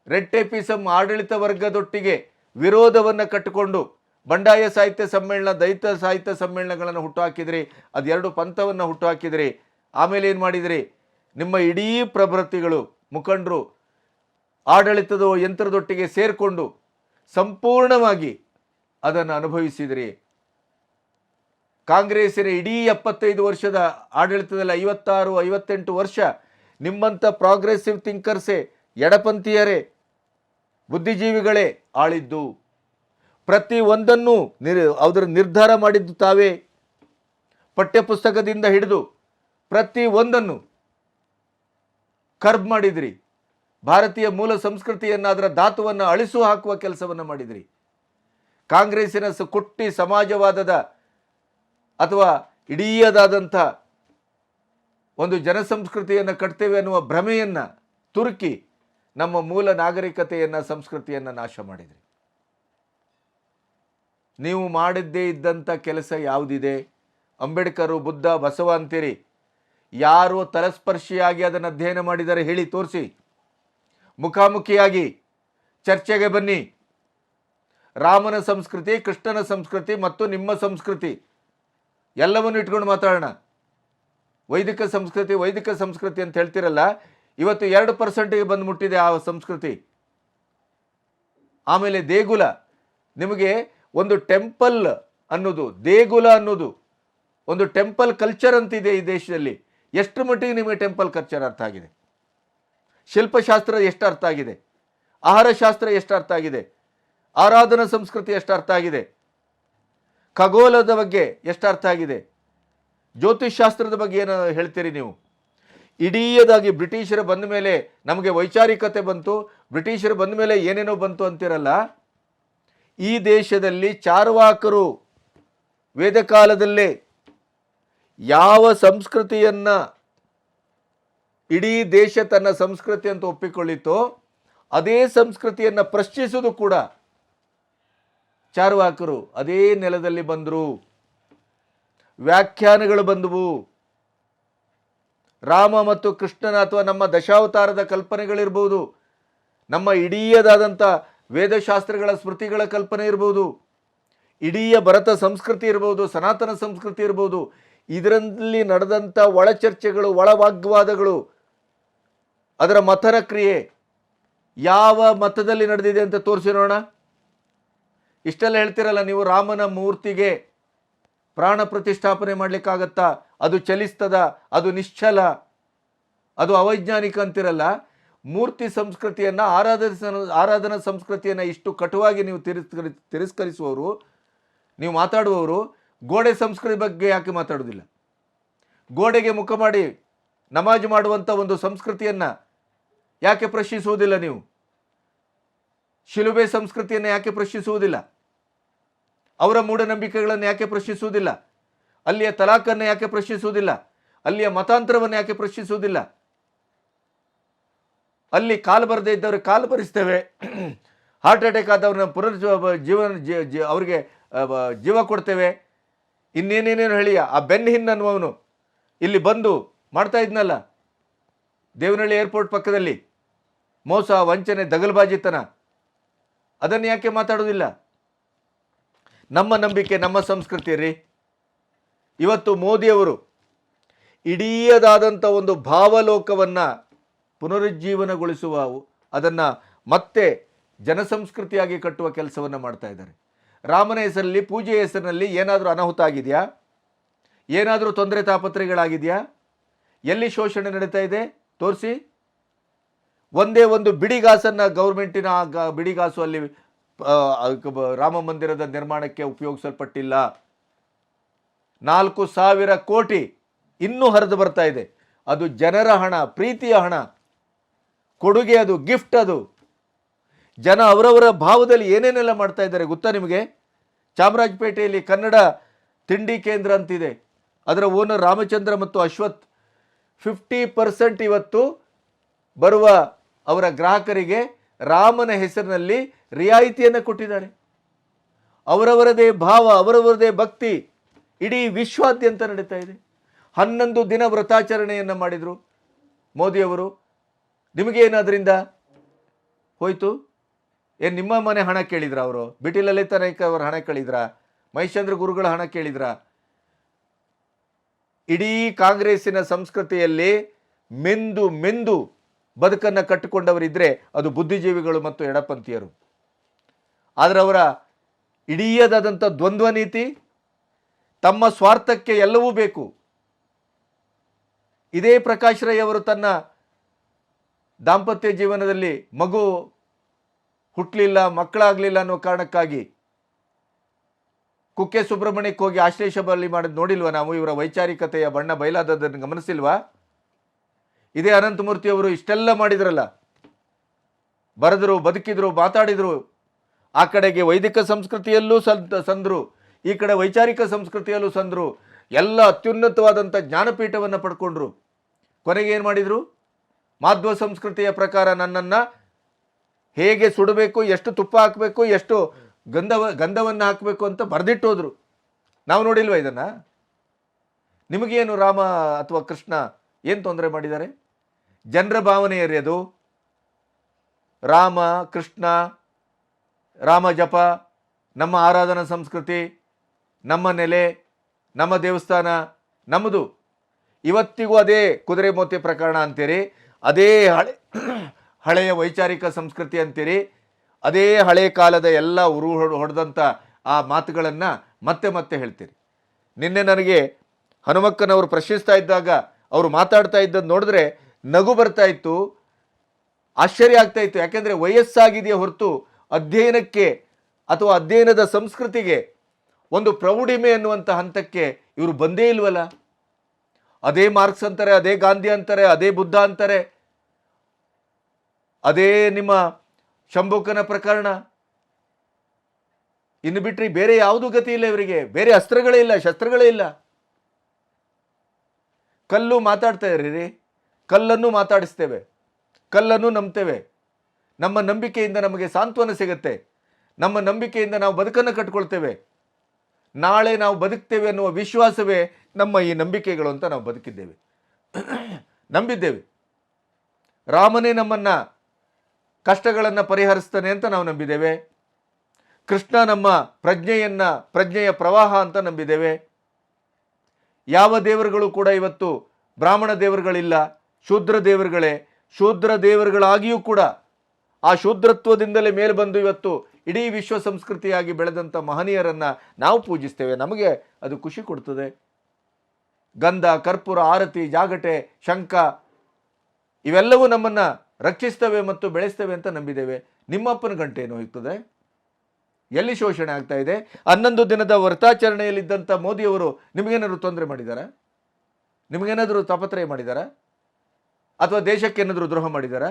ರೆಡ್ ಟೇಪಿಸಂ ಆಡಳಿತ ವರ್ಗದೊಟ್ಟಿಗೆ ವಿರೋಧವನ್ನು ಕಟ್ಟಿಕೊಂಡು ಬಂಡಾಯ ಸಾಹಿತ್ಯ ಸಮ್ಮೇಳನ ದೈತ ಸಾಹಿತ್ಯ ಸಮ್ಮೇಳನಗಳನ್ನು ಹುಟ್ಟುಹಾಕಿದ್ರಿ. ಅದೆರಡು ಪಂಥವನ್ನು ಹುಟ್ಟುಹಾಕಿದ್ರಿ. ಆಮೇಲೆ ಏನು ಮಾಡಿದಿರಿ? ನಿಮ್ಮ ಇಡೀ ಪ್ರಭೃತಿಗಳು, ಮುಖಂಡರು, ಆಡಳಿತದ ಯಂತ್ರದೊಟ್ಟಿಗೆ ಸೇರಿಕೊಂಡು ಸಂಪೂರ್ಣವಾಗಿ ಅದನ್ನು ಅನುಭವಿಸಿದಿರಿ. ಕಾಂಗ್ರೆಸ್ಸಿನ ಇಡೀ ಎಪ್ಪತ್ತೈದು ವರ್ಷದ ಆಡಳಿತದಲ್ಲಿ ಐವತ್ತಾರು, ಐವತ್ತೆಂಟು ವರ್ಷ ನಿಮ್ಮಂಥ ಪ್ರಾಗ್ರೆಸಿವ್ ಥಿಂಕರ್ಸೇ ಎಡಪಂಥೀಯರೇ ಬುದ್ಧಿಜೀವಿಗಳೇ ಆಳಿದ್ದು. ಪ್ರತಿ ಒಂದನ್ನು ನಿರ್ ಅದರ ನಿರ್ಧಾರ ಮಾಡಿದ್ದು ತಾವೇ. ಪಠ್ಯಪುಸ್ತಕದಿಂದ ಹಿಡಿದು ಪ್ರತಿ ಒಂದನ್ನು ಕರ್ಬ್ ಮಾಡಿದ್ರಿ. ಭಾರತೀಯ ಮೂಲ ಸಂಸ್ಕೃತಿಯನ್ನು ಅದರ ಧಾತುವನ್ನು ಅಳಿಸು ಹಾಕುವ ಕೆಲಸವನ್ನು ಮಾಡಿದ್ರಿ. ಕಾಂಗ್ರೆಸ್ಸಿನ ಕುಟ್ಟಿ ಸಮಾಜವಾದದ ಅಥವಾ ಇಡೀಯದಾದಂಥ ಒಂದು ಜನಸಂಸ್ಕೃತಿಯನ್ನು ಕಟ್ತೇವೆ ಅನ್ನುವ ಭ್ರಮೆಯನ್ನು ತುರುಕಿ ನಮ್ಮ ಮೂಲ ನಾಗರಿಕತೆಯನ್ನು, ಸಂಸ್ಕೃತಿಯನ್ನು ನಾಶ ಮಾಡಿದ್ರಿ. ನೀವು ಮಾಡಿದ್ದೇ ಇದ್ದಂಥ ಕೆಲಸ ಯಾವುದಿದೆ? ಅಂಬೇಡ್ಕರು, ಬುದ್ಧ, ಬಸವ ಅಂತೀರಿ. ಯಾರು ತಲಸ್ಪರ್ಶಿಯಾಗಿ ಅದನ್ನು ಅಧ್ಯಯನ ಮಾಡಿದರೆ ಹೇಳಿ ತೋರಿಸಿ. ಮುಖಾಮುಖಿಯಾಗಿ ಚರ್ಚೆಗೆ ಬನ್ನಿ. ರಾಮನ ಸಂಸ್ಕೃತಿ, ಕೃಷ್ಣನ ಸಂಸ್ಕೃತಿ ಮತ್ತು ನಿಮ್ಮ ಸಂಸ್ಕೃತಿ ಎಲ್ಲವನ್ನು ಇಟ್ಕೊಂಡು ಮಾತಾಡೋಣ. ವೈದಿಕ ಸಂಸ್ಕೃತಿ ವೈದಿಕ ಸಂಸ್ಕೃತಿ ಅಂತ ಹೇಳ್ತಿರಲ್ಲ ಇವತ್ತು ಎರಡು ಪರ್ಸೆಂಟಿಗೆ ಬಂದು ಮುಟ್ಟಿದೆ ಆ ಸಂಸ್ಕೃತಿ. ಆಮೇಲೆ ದೇಗುಲ. ನಿಮಗೆ ಒಂದು ಟೆಂಪಲ್ ಅನ್ನೋದು, ದೇಗುಲ ಅನ್ನೋದು, ಒಂದು ಟೆಂಪಲ್ ಕಲ್ಚರ್ ಅಂತಿದೆ ಈ ದೇಶದಲ್ಲಿ. ಎಷ್ಟು ಮಟ್ಟಿಗೆ ನಿಮಗೆ ಟೆಂಪಲ್ ಕಲ್ಚರ್ ಅರ್ಥ ಆಗಿದೆ? ಶಿಲ್ಪಶಾಸ್ತ್ರ ಎಷ್ಟು ಅರ್ಥ ಆಗಿದೆ? ಆಹಾರ ಶಾಸ್ತ್ರ ಎಷ್ಟು ಅರ್ಥ ಆಗಿದೆ? ಆರಾಧನಾ ಸಂಸ್ಕೃತಿ ಎಷ್ಟು ಅರ್ಥ ಆಗಿದೆ? ಖಗೋಲದ ಬಗ್ಗೆ ಎಷ್ಟು ಅರ್ಥ ಆಗಿದೆ? ಜ್ಯೋತಿಷ್ ಶಾಸ್ತ್ರದ ಬಗ್ಗೆ ಏನು ಹೇಳ್ತೀರಿ ನೀವು? ಇಡೀಯದಾಗಿ ಬ್ರಿಟಿಷರು ಬಂದ ಮೇಲೆ ನಮಗೆ ವೈಚಾರಿಕತೆ ಬಂತು. ಬ್ರಿಟಿಷರು ಬಂದ ಮೇಲೆ ಏನೇನೋ ಬಂತು ಅಂತಿರಲ್ಲ? ಈ ದೇಶದಲ್ಲಿ ಚಾರ್ವಾಕರು ವೇದಕಾಲದಲ್ಲೇ ಯಾವ ಸಂಸ್ಕೃತಿಯನ್ನು ಇಡೀ ದೇಶ ತನ್ನ ಸಂಸ್ಕೃತಿ ಅಂತ ಒಪ್ಪಿಕೊಳ್ಳಿತೋ ಅದೇ ಸಂಸ್ಕೃತಿಯನ್ನು ಪ್ರಶ್ನಿಸುವುದು ಕೂಡ ಚಾರ್ವಾಕರು. ಅದೇ ನೆಲದಲ್ಲಿ ಬಂದರು. ವ್ಯಾಖ್ಯಾನಗಳು ಬಂದವು. ರಾಮ ಮತ್ತು ಕೃಷ್ಣನ ಅಥವಾ ನಮ್ಮ ದಶಾವತಾರದ ಕಲ್ಪನೆಗಳಿರ್ಬೋದು, ನಮ್ಮ ಇಡೀಯದಾದಂಥ ವೇದಶಾಸ್ತ್ರಗಳ ಸ್ಮೃತಿಗಳ ಕಲ್ಪನೆ ಇರ್ಬೋದು ಇಡೀ ಭರತ ಸಂಸ್ಕೃತಿ ಇರ್ಬೋದು, ಸನಾತನ ಸಂಸ್ಕೃತಿ ಇರ್ಬೋದು, ಇದರಲ್ಲಿ ನಡೆದಂಥ ಒಳ ಚರ್ಚೆಗಳು ಒಳ ವಾಗ್ವಾದಗಳು ಅದರ ಮಥನ ಕ್ರಿಯೆ ಯಾವ ಮತದಲ್ಲಿ ನಡೆದಿದೆ ಅಂತ ತೋರಿಸಿರೋಣ ಇಷ್ಟೆಲ್ಲ ಹೇಳ್ತಿರಲ್ಲ ನೀವು ರಾಮನ ಮೂರ್ತಿಗೆ ಪ್ರಾಣ ಪ್ರತಿಷ್ಠಾಪನೆ ಮಾಡಲಿಕ್ಕಾಗತ್ತಾ? ಅದು ಚಲಿಸ್ತದ? ಅದು ನಿಶ್ಚಲ? ಅದು ಅವೈಜ್ಞಾನಿಕ ಅಂತಿರಲ್ಲ. ಮೂರ್ತಿ ಸಂಸ್ಕೃತಿಯನ್ನು ಆರಾಧಿಸ ಆರಾಧನಾ ಸಂಸ್ಕೃತಿಯನ್ನು ಇಷ್ಟು ಕಟುವಾಗಿ ನೀವು ತಿರಸ್ಕರಿ, ತಿರಸ್ಕರಿಸುವವರು, ನೀವು ಮಾತಾಡುವವರು, ಗೋಡೆ ಸಂಸ್ಕೃತಿ ಬಗ್ಗೆ ಯಾಕೆ ಮಾತಾಡೋದಿಲ್ಲ ಗೋಡೆಗೆ ಮುಖ ಮಾಡಿ ನಮಾಜ್ ಮಾಡುವಂಥ ಒಂದು ಸಂಸ್ಕೃತಿಯನ್ನು ಯಾಕೆ ಪ್ರಶ್ನಿಸುವುದಿಲ್ಲ ನೀವು? ಶಿಲುಬೆ ಸಂಸ್ಕೃತಿಯನ್ನು ಯಾಕೆ ಪ್ರಶ್ನಿಸುವುದಿಲ್ಲ? ಅವರ ಮೂಢನಂಬಿಕೆಗಳನ್ನು ಯಾಕೆ ಪ್ರಶ್ನಿಸುವುದಿಲ್ಲ? ಅಲ್ಲಿಯ ತಲಾಖನ್ನು ಯಾಕೆ ಪ್ರಶ್ನಿಸುವುದಿಲ್ಲ? ಅಲ್ಲಿಯ ಮತಾಂತರವನ್ನು ಯಾಕೆ ಪ್ರಶ್ನಿಸುವುದಿಲ್ಲ? ಅಲ್ಲಿ ಕಾಲು ಬರದೇ ಇದ್ದವ್ರಿಗೆ ಕಾಲು ಬರಿಸ್ತೇವೆ. ಹಾರ್ಟ್ ಅಟ್ಯಾಕ್ ಆದವ್ರನ್ನ ಪುನರ್ ಜೀವನ ಅವ್ರಿಗೆ ಜೀವ ಕೊಡ್ತೇವೆ. ಇನ್ನೇನೇನೇನು ಹೇಳಿಯ? ಆ ಬೆನ್ ಹಿನ್ ಅನ್ನುವನು ಇಲ್ಲಿ ಬಂದು ಮಾಡ್ತಾ ಇದ್ನಲ್ಲ. ದೇವನಹಳ್ಳಿ ಏರ್ಪೋರ್ಟ್ ಪಕ್ಕದಲ್ಲಿ. ಮೋಸ, ವಂಚನೆ, ದಗಲ್ಬಾಜಿತನ. ಅದನ್ನು ಯಾಕೆ ಮಾತಾಡೋದಿಲ್ಲ ನಮ್ಮ ನಂಬಿಕೆ, ನಮ್ಮ ಸಂಸ್ಕೃತಿ ರೀ. ಇವತ್ತು ಮೋದಿಯವರು ಇಡೀಯದಾದಂಥ ಒಂದು ಭಾವಲೋಕವನ್ನು ಪುನರುಜ್ಜೀವನಗೊಳಿಸುವ ಅದನ್ನು ಮತ್ತೆ ಜನಸಂಸ್ಕೃತಿಯಾಗಿ ಕಟ್ಟುವ ಕೆಲಸವನ್ನು ಮಾಡ್ತಾ ಇದ್ದಾರೆ. ರಾಮನ ಹೆಸರಲ್ಲಿ, ಪೂಜೆಯ ಹೆಸರಿನಲ್ಲಿ ಏನಾದರೂ ಅನಾಹುತ ಆಗಿದೆಯಾ? ಏನಾದರೂ ತೊಂದರೆ ತಾಪತ್ರೆಗಳಾಗಿದೆಯಾ ಎಲ್ಲಿ ಶೋಷಣೆ ನಡೀತಾ ಇದೆ? ತೋರಿಸಿ. ಒಂದೇ ಒಂದು ಬಿಡಿಗಾಸನ್ನು ಗೌರ್ಮೆಂಟಿನ ಬಿಡಿಗಾಸು ಅಲ್ಲಿ ರಾಮ ಮಂದಿರದ ನಿರ್ಮಾಣಕ್ಕೆ ಉಪಯೋಗಿಸಲ್ಪಟ್ಟಿಲ್ಲ. ನಾಲ್ಕು ಸಾವಿರ ಕೋಟಿ ಇನ್ನೂ ಹರಿದು ಬರ್ತಾ ಇದೆ. ಅದು ಜನರ ಹಣ, ಪ್ರೀತಿಯ ಹಣ. ಕೊಡುಗೆ ಅದು, ಗಿಫ್ಟ್ ಅದು. ಜನ ಅವರವರ ಭಾವದಲ್ಲಿ ಏನೇನೆಲ್ಲ ಮಾಡ್ತಾ ಇದ್ದಾರೆ ಗೊತ್ತಾ ನಿಮಗೆ? ಚಾಮರಾಜಪೇಟೆಯಲ್ಲಿ ಕನ್ನಡ ತಿಂಡಿ ಕೇಂದ್ರ ಅಂತಿದೆ. ಅದರ ಓನರ್ ರಾಮಚಂದ್ರ ಮತ್ತು ಅಶ್ವಥ್ ಫಿಫ್ಟಿ ಪರ್ಸೆಂಟ್ ಇವತ್ತು ಬರುವ ಅವರ ಗ್ರಾಹಕರಿಗೆ ರಾಮನ ಹೆಸರಿನಲ್ಲಿ ರಿಯಾಯಿತಿಯನ್ನು ಕೊಟ್ಟಿದ್ದಾರೆ. ಅವರವರದೇ ಭಾವ, ಅವರವರದೇ ಭಕ್ತಿ ಇಡೀ ವಿಶ್ವಾದ್ಯಂತ ನಡೀತಾ ಇದೆ. ಹನ್ನೊಂದು ದಿನ ವ್ರತಾಚರಣೆಯನ್ನು ಮಾಡಿದರು. ಮೋದಿಯವರು ನಿಮಗೇನು ಅದರಿಂದ ಹೋಯ್ತು? ಏನು ನಿಮ್ಮ ಮನೆ ಹಣ ಕೇಳಿದ್ರ ಅವರು? ಬಿಟಿ ಲಲಿತಾ ನಾಯ್ಕ ಅವರ ಹಣ ಕೇಳಿದ್ರ? ಮಹೇಶ್ಚಂದ್ರ ಗುರುಗಳ ಹಣ ಕೇಳಿದ್ರ? ಇಡೀ ಕಾಂಗ್ರೆಸ್ಸಿನ ಸಂಸ್ಕೃತಿಯಲ್ಲಿ ಮೆಂದು ಮೆಂದು ಬದುಕನ್ನು ಕಟ್ಟಿಕೊಂಡವರಿದ್ದರೆ ಅದು ಬುದ್ಧಿಜೀವಿಗಳು ಮತ್ತು ಎಡಪಂಥೀಯರು. ಆದರೆ ಅವರ ಇಡೀಯದಾದಂಥ ದ್ವಂದ್ವ ನೀತಿ, ತಮ್ಮ ಸ್ವಾರ್ಥಕ್ಕೆ ಎಲ್ಲವೂ ಬೇಕು. ಇದೇ ಪ್ರಕಾಶ್ ರೈ ಅವರು ತನ್ನ ದಾಂಪತ್ಯ ಜೀವನದಲ್ಲಿ ಮಗು ಹುಟ್ಟಲಿಲ್ಲ ಮಕ್ಕಳಾಗಲಿಲ್ಲ ಅನ್ನೋ ಕಾರಣಕ್ಕಾಗಿ ಕುಕ್ಕೆ ಸುಬ್ರಹ್ಮಣ್ಯಕ್ಕೆ ಹೋಗಿ ಆಶ್ಲೇಷ ಬಲಿ ಮಾಡಿದ್ ನೋಡಿಲ್ವಾ ನಾವು? ಇವರ ವೈಚಾರಿಕತೆಯ ಬಣ್ಣ ಬಯಲಾದದನ್ನು ಗಮನಿಸಿಲ್ವಾ? ಇದೇ ಅನಂತಮೂರ್ತಿ ಅವರು ಇಷ್ಟೆಲ್ಲ ಮಾಡಿದ್ರಲ್ಲ. ಬರೆದರು, ಬದುಕಿದ್ರು, ಮಾತಾಡಿದರು. ಆ ಕಡೆಗೆ ವೈದಿಕ ಸಂಸ್ಕೃತಿಯಲ್ಲೂ ಸಂದ್ರು. ಈ ಕಡೆ ವೈಚಾರಿಕ ಸಂಸ್ಕೃತಿಯಲ್ಲೂ ಸಂದ್ರು. ಎಲ್ಲ ಅತ್ಯುನ್ನತವಾದಂಥ ಜ್ಞಾನಪೀಠವನ್ನು ಪಡ್ಕೊಂಡ್ರು. ಕೊನೆಗೆ ಏನು ಮಾಡಿದರು? ಮಾಧ್ವ ಸಂಸ್ಕೃತಿಯ ಪ್ರಕಾರ ನನ್ನನ್ನು ಹೇಗೆ ಸುಡಬೇಕು, ಎಷ್ಟು ತುಪ್ಪ ಹಾಕಬೇಕು, ಎಷ್ಟು ಗಂಧವ, ಗಂಧವನ್ನು ಹಾಕಬೇಕು ಅಂತ ಬರೆದಿಟ್ಟೋದ್ರು. ನಾವು ನೋಡಿಲ್ವ ಇದನ್ನು? ನಿಮಗೇನು ರಾಮ ಅಥವಾ ಕೃಷ್ಣ ಏನು ತೊಂದರೆ ಮಾಡಿದ್ದಾರೆ? ಜನರ ಭಾವನೆ ಎರೆಯೋದು. ರಾಮ, ಕೃಷ್ಣ, ರಾಮ ಜಪ, ನಮ್ಮ ಆರಾಧನಾ ಸಂಸ್ಕೃತಿ, ನಮ್ಮ ನೆಲೆ, ನಮ್ಮ ದೇವಸ್ಥಾನ, ನಮ್ಮದು. ಇವತ್ತಿಗೂ ಅದೇ ಕುದುರೆ ಮೋತಿ ಪ್ರಕರಣ ಅಂತೀರಿ, ಅದೇ ಹಳೆ, ಹಳೆಯ ವೈಚಾರಿಕ ಸಂಸ್ಕೃತಿ ಅಂತೀರಿ, ಅದೇ ಹಳೆ ಕಾಲದ ಎಲ್ಲ ಉರು ಹೊಡ್- ಹೊಡೆದಂಥ ಆ ಮಾತುಗಳನ್ನು ಮತ್ತೆ ಮತ್ತೆ ಹೇಳ್ತೀರಿ. ನಿನ್ನೆ ನನಗೆ ಹನುಮಕ್ಕನವರು ಪ್ರಶ್ನಿಸ್ತಾ ಇದ್ದಾಗ, ಅವರು ಮಾತಾಡ್ತಾ ಇದ್ದದ್ದು ನೋಡಿದ್ರೆ ನಗು ಬರ್ತಾ ಇತ್ತು, ಆಶ್ಚರ್ಯ ಆಗ್ತಾ ಇತ್ತು. ಯಾಕೆಂದರೆ ವಯಸ್ಸಾಗಿದೆಯೇ ಹೊರತು ಅಧ್ಯಯನಕ್ಕೆ ಅಥವಾ ಅಧ್ಯಯನದ ಸಂಸ್ಕೃತಿಗೆ ಒಂದು ಪ್ರೌಢಿಮೆ ಅನ್ನುವಂಥ ಹಂತಕ್ಕೆ ಇವರು ಬಂದೇ ಇಲ್ವಲ್ಲ? ಅದೇ ಮಾರ್ಕ್ಸ್ ಅಂತಾರೆ, ಅದೇ ಗಾಂಧಿ ಅಂತಾರೆ, ಅದೇ ಬುದ್ಧ ಅಂತಾರೆ. ಅದೇ ನಿಮ್ಮ ಶಂಭುಕನ ಪ್ರಕರಣ. ಇನ್ನು ಬಿಟ್ಟರೆ ಬೇರೆ ಯಾವುದೂ ಗತಿ ಇಲ್ಲ ಇವರಿಗೆ. ಬೇರೆ ಅಸ್ತ್ರಗಳೇ ಇಲ್ಲ, ಶಸ್ತ್ರಗಳೇ ಇಲ್ಲ. ಕಲ್ಲು ಮಾತಾಡ್ತಾ ಇರ್ರಿ ಕಲ್ಲನ್ನು ಮಾತಾಡಿಸ್ತೇವೆ, ಕಲ್ಲನ್ನು ನಂಬ್ತೇವೆ. ನಮ್ಮ ನಂಬಿಕೆಯಿಂದ ನಮಗೆ ಸಾಂತ್ವನ ಸಿಗುತ್ತೆ. ನಮ್ಮ ನಂಬಿಕೆಯಿಂದ ನಾವು ಬದುಕನ್ನು ಕಟ್ಕೊಳ್ತೇವೆ. ನಾಳೆ ನಾವು ಬದುಕ್ತೇವೆ ಅನ್ನುವ ವಿಶ್ವಾಸವೇ ನಮ್ಮ ಈ ನಂಬಿಕೆಗಳು ಅಂತ ನಾವು ಬದುಕಿದ್ದೇವೆ. ನಂಬಿದ್ದೇವೆ. ರಾಮನೇ ನಮ್ಮನ್ನು ಕಷ್ಟಗಳನ್ನು ಪರಿಹರಿಸ್ತಾನೆ ಅಂತ ನಾವು ನಂಬಿದ್ದೇವೆ. ಕೃಷ್ಣ ನಮ್ಮ ಪ್ರಜ್ಞೆಯನ್ನು, ಪ್ರಜ್ಞೆಯ ಪ್ರವಾಹ ಅಂತ ನಂಬಿದ್ದೇವೆ. ಯಾವ ದೇವರುಗಳು ಕೂಡ ಇವತ್ತು ಬ್ರಾಹ್ಮಣ ದೇವರುಗಳಿಲ್ಲ. ಶೂದ್ರ ದೇವರುಗಳೇ, ಶೂದ್ರ ದೇವರುಗಳಾಗಿಯೂ ಕೂಡ ಆ ಶೂದ್ರತ್ವದಿಂದಲೇ ಮೇಲೆ ಬಂದು ಇವತ್ತು ಇಡೀ ವಿಶ್ವ ಸಂಸ್ಕೃತಿಯಾಗಿ ಬೆಳೆದಂಥ ಮಹನೀಯರನ್ನು ನಾವು ಪೂಜಿಸ್ತೇವೆ. ನಮಗೆ ಅದು ಖುಷಿ ಕೊಡ್ತದೆ. ಗಂಧ, ಕರ್ಪೂರ, ಆರತಿ, ಜಾಗಟೆ, ಶಂಖ ಇವೆಲ್ಲವೂ ನಮ್ಮನ್ನು ರಕ್ಷಿಸ್ತವೆ ಮತ್ತು ಬೆಳೆಸ್ತವೆ ಅಂತ ನಂಬಿದ್ದೇವೆ. ನಿಮ್ಮಪ್ಪನ ಗಂಟೆ ಹೋಗ್ತದೆ? ಎಲ್ಲಿ ಶೋಷಣೆ ಆಗ್ತಾ ಇದೆ? ಹನ್ನೊಂದು ದಿನದ ವ್ರತಾಚರಣೆಯಲ್ಲಿದ್ದಂಥ ಮೋದಿಯವರು ನಿಮಗೇನಾದರೂ ತೊಂದರೆ ಮಾಡಿದ್ದಾರೆ ನಿಮಗೇನಾದರೂ ತಾಪತ್ರಯ ಮಾಡಿದಾರಾ? ಅಥವಾ ದೇಶಕ್ಕೆ ಏನಾದರೂ ದ್ರೋಹ ಮಾಡಿದಾರ?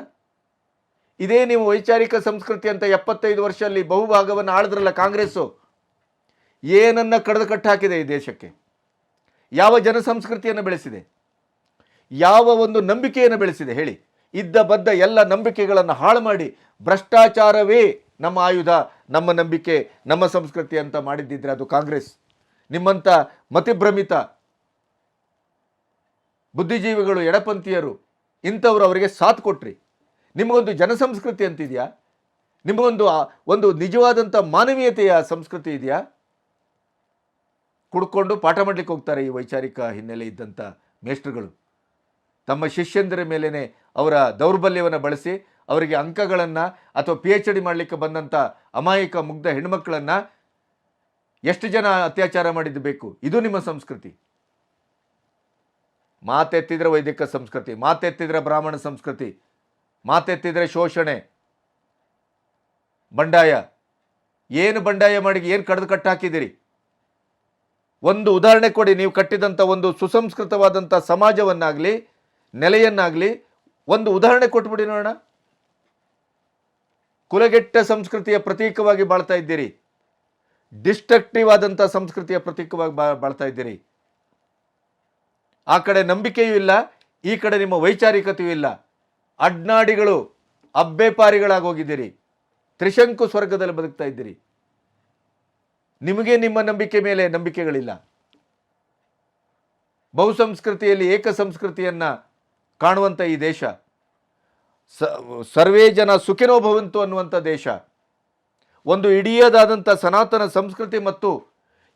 ಇದೇ ನೀವು ವೈಚಾರಿಕ ಸಂಸ್ಕೃತಿ ಅಂತ ಎಪ್ಪತ್ತೈದು ವರ್ಷದಲ್ಲಿ ಬಹುಭಾಗವನ್ನು ಆಳದ್ರಲ್ಲ ಕಾಂಗ್ರೆಸ್ಸು? ಏನನ್ನ ಕಡ್ದು ಕಟ್ಟಾಕಿದೆ ಈ ದೇಶಕ್ಕೆ? ಯಾವ ಜನ ಸಂಸ್ಕೃತಿಯನ್ನು ಬೆಳೆಸಿದೆ? ಯಾವ ಒಂದು ನಂಬಿಕೆಯನ್ನು ಬೆಳೆಸಿದೆ? ಹೇಳಿ. ಇದ್ದ ಬದ್ದ ಎಲ್ಲ ನಂಬಿಕೆಗಳನ್ನು ಹಾಳು ಮಾಡಿ ಭ್ರಷ್ಟಾಚಾರವೇ ನಮ್ಮ ಆಯುಧ, ನಮ್ಮ ನಂಬಿಕೆ, ನಮ್ಮ ಸಂಸ್ಕೃತಿ ಅಂತ ಮಾಡಿದ್ದಿದ್ರೆ ಅದು ಕಾಂಗ್ರೆಸ್. ನಿಮ್ಮಂಥ ಮತಿಭ್ರಮಿತ ಬುದ್ಧಿಜೀವಿಗಳು ಎಡಪಂಥೀಯರು ಇಂಥವ್ರು ಅವರಿಗೆ ಸಾಥ್ ಕೊಟ್ರಿ. ನಿಮಗೊಂದು ಜನಸಂಸ್ಕೃತಿ ಅಂತಿದೆಯಾ? ನಿಮಗೊಂದು ಒಂದು ನಿಜವಾದಂಥ ಮಾನವೀಯತೆಯ ಸಂಸ್ಕೃತಿ ಇದೆಯಾ? ಕುಡ್ಕೊಂಡು ಪಾಠ ಮಾಡಲಿಕ್ಕೆ ಹೋಗ್ತಾರೆ ಈ ವೈಚಾರಿಕ ಹಿನ್ನೆಲೆ ಇದ್ದಂಥ ಮೇಷ್ಟ್ರುಗಳು. ತಮ್ಮ ಶಿಷ್ಯಂದರ ಮೇಲೇ ಅವರ ದೌರ್ಬಲ್ಯವನ್ನು ಬಳಸಿ ಅವರಿಗೆ ಅಂಕಗಳನ್ನು ಅಥವಾ ಪಿ ಎಚ್ ಡಿ ಮಾಡಲಿಕ್ಕೆ ಬಂದಂಥ ಅಮಾಯಕ ಮುಗ್ಧ ಹೆಣ್ಮಕ್ಳನ್ನು ಎಷ್ಟು ಜನ ಅತ್ಯಾಚಾರ ಮಾಡಿದ್ದು ಬೇಕು? ಇದು ನಿಮ್ಮ ಸಂಸ್ಕೃತಿ. ಮಾತೆತ್ತಿದ್ರೆ ವೈದಿಕ ಸಂಸ್ಕೃತಿ, ಮಾತೆತ್ತಿದ್ರೆ ಬ್ರಾಹ್ಮಣ ಸಂಸ್ಕೃತಿ, ಮಾತೆತ್ತಿದ್ರೆ ಶೋಷಣೆ, ಬಂಡಾಯ. ಏನು ಬಂಡಾಯ ಮಾಡಿ ಏನು ಕಡ್ದು ಕಟ್ಟಾಕಿದ್ದೀರಿ ಒಂದು ಉದಾಹರಣೆ ಕೊಡಿ, ನೀವು ಕಟ್ಟಿದಂಥ ಒಂದು ಸುಸಂಸ್ಕೃತವಾದಂಥ ಸಮಾಜವನ್ನಾಗಲಿ, ನೆಲೆಯನ್ನಾಗಲಿ, ಒಂದು ಉದಾಹರಣೆ ಕೊಟ್ಬಿಡಿ ನೋಡೋಣ. ಕುಲಗೆಟ್ಟ ಸಂಸ್ಕೃತಿಯ ಪ್ರತೀಕವಾಗಿ ಬಾಳ್ತಾ ಇದ್ದೀರಿ. ಡಿಸ್ಟ್ರಕ್ಟಿವ್ ಆದಂಥ ಸಂಸ್ಕೃತಿಯ ಪ್ರತೀಕವಾಗಿ ಬಾ, ಬಾಳ್ತಾ ಇದ್ದೀರಿ. ಆ ಕಡೆ ನಂಬಿಕೆಯೂ ಇಲ್ಲ, ಈ ಕಡೆ ನಿಮ್ಮ ವೈಚಾರಿಕತೆಯೂ ಇಲ್ಲ. ಅಡ್ನಾಡಿಗಳು ಅಬ್ಬೆಪಾರಿಗಳಾಗಿ ಹೋಗಿದ್ದೀರಿ ತ್ರಿಶಂಕು ಸ್ವರ್ಗದಲ್ಲಿ ಬದುಕ್ತಾ ಇದ್ದೀರಿ. ನಿಮಗೆ ನಿಮ್ಮ ನಂಬಿಕೆ ಮೇಲೆ ನಂಬಿಕೆಗಳಿಲ್ಲ. ಬಹುಸಂಸ್ಕೃತಿಯಲ್ಲಿ ಏಕ ಸಂಸ್ಕೃತಿಯನ್ನು ಕಾಣುವಂಥ ಈ ದೇಶ, ಸ, ಸರ್ವೇ ಜನ ಸುಖಿನೋ ಭವಂತು ಅನ್ನುವಂಥ ದೇಶ, ಒಂದು ಇಡಿಯದಾದಂಥ ಸನಾತನ ಸಂಸ್ಕೃತಿ ಮತ್ತು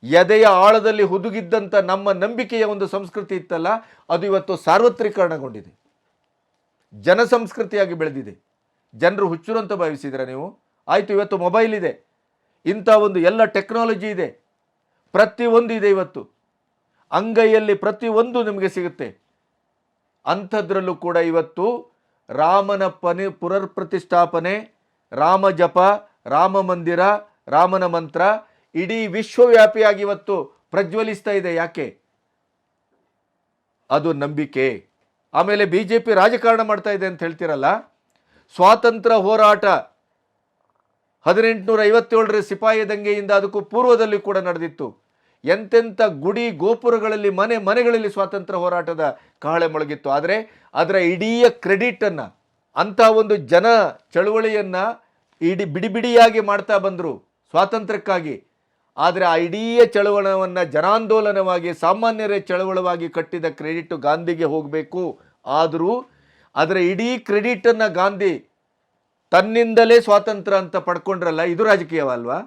ಎದೆಯ ಆಳದಲ್ಲಿ ಹುದುಗಿದ್ದಂಥ ನಮ್ಮ ನಂಬಿಕೆಯ ಒಂದು ಸಂಸ್ಕೃತಿ ಇತ್ತಲ್ಲ, ಅದು ಇವತ್ತು ಸಾರ್ವತ್ರಿಕರಣಗೊಂಡಿದೆ. ಜನ ಸಂಸ್ಕೃತಿಯಾಗಿ ಬೆಳೆದಿದೆ. ಜನರು ಹುಚ್ಚುರಂತ ಭಾವಿಸಿದ್ರೆ ನೀವು? ಆಯಿತು, ಇವತ್ತು ಮೊಬೈಲ್ ಇದೆ. ಇಂಥ ಒಂದು ಎಲ್ಲ ಟೆಕ್ನಾಲಜಿ ಇದೆ. ಪ್ರತಿಯೊಂದು ಇದೆ ಇವತ್ತು. ಅಂಗೈಯಲ್ಲಿ ಪ್ರತಿಯೊಂದು ನಿಮಗೆ ಸಿಗುತ್ತೆ. ಅಂಥದ್ರಲ್ಲೂ ಕೂಡ ಇವತ್ತು ರಾಮನ ಪನಿ ಪುನರ್ ಪ್ರತಿಷ್ಠಾಪನೆ ರಾಮ ಜಪ, ರಾಮ ಮಂದಿರ, ರಾಮನ ಮಂತ್ರ ಇಡೀ ವಿಶ್ವವ್ಯಾಪಿಯಾಗಿ ಇವತ್ತು ಪ್ರಜ್ವಲಿಸ್ತಾ ಇದೆ. ಯಾಕೆ? ಅದು ನಂಬಿಕೆ. ಆಮೇಲೆ ಬಿ ಜೆ ಪಿ ರಾಜಕಾರಣ ಮಾಡ್ತಾ ಇದೆ ಅಂತ ಹೇಳ್ತಿರಲ್ಲ? ಸ್ವಾತಂತ್ರ್ಯ ಹೋರಾಟ ಹದಿನೆಂಟುನೂರ ಐವತ್ತೇಳರ ಸಿಪಾಯಿ ದಂಗೆಯಿಂದ ಅದಕ್ಕೂ ಪೂರ್ವದಲ್ಲಿ ಕೂಡ ನಡೆದಿತ್ತು. ಎಂತೆಂಥ ಗುಡಿ ಗೋಪುರಗಳಲ್ಲಿ, ಮನೆ ಮನೆಗಳಲ್ಲಿ ಸ್ವಾತಂತ್ರ್ಯ ಹೋರಾಟದ ಕಾಳೆ ಮೊಳಗಿತ್ತು. ಆದರೆ ಅದರ ಇಡೀ ಕ್ರೆಡಿಟನ್ನು, ಅಂಥ ಒಂದು ಜನ ಚಳುವಳಿಯನ್ನು ಇಡೀ ಬಿಡಿ ಬಿಡಿಯಾಗಿ ಮಾಡ್ತಾ ಬಂದರು. ಸ್ವಾತಂತ್ರ್ಯಕ್ಕಾಗಿ. ಆದರೆ ಆ ಇಡೀ ಚಳವಳವನ್ನು ಜನಾಂದೋಲನವಾಗಿ, ಸಾಮಾನ್ಯರೇ ಚಳವಳವಾಗಿ ಕಟ್ಟಿದ ಕ್ರೆಡಿಟ್ ಗಾಂಧಿಗೆ ಹೋಗಬೇಕು. ಆದರೂ ಅದರ ಇಡೀ ಕ್ರೆಡಿಟನ್ನು ಗಾಂಧಿ ತನ್ನಿಂದಲೇ ಸ್ವಾತಂತ್ರ್ಯ ಅಂತ ಪಡ್ಕೊಂಡ್ರಲ್ಲ, ಇದು ರಾಜಕೀಯವಲ್ವಾ?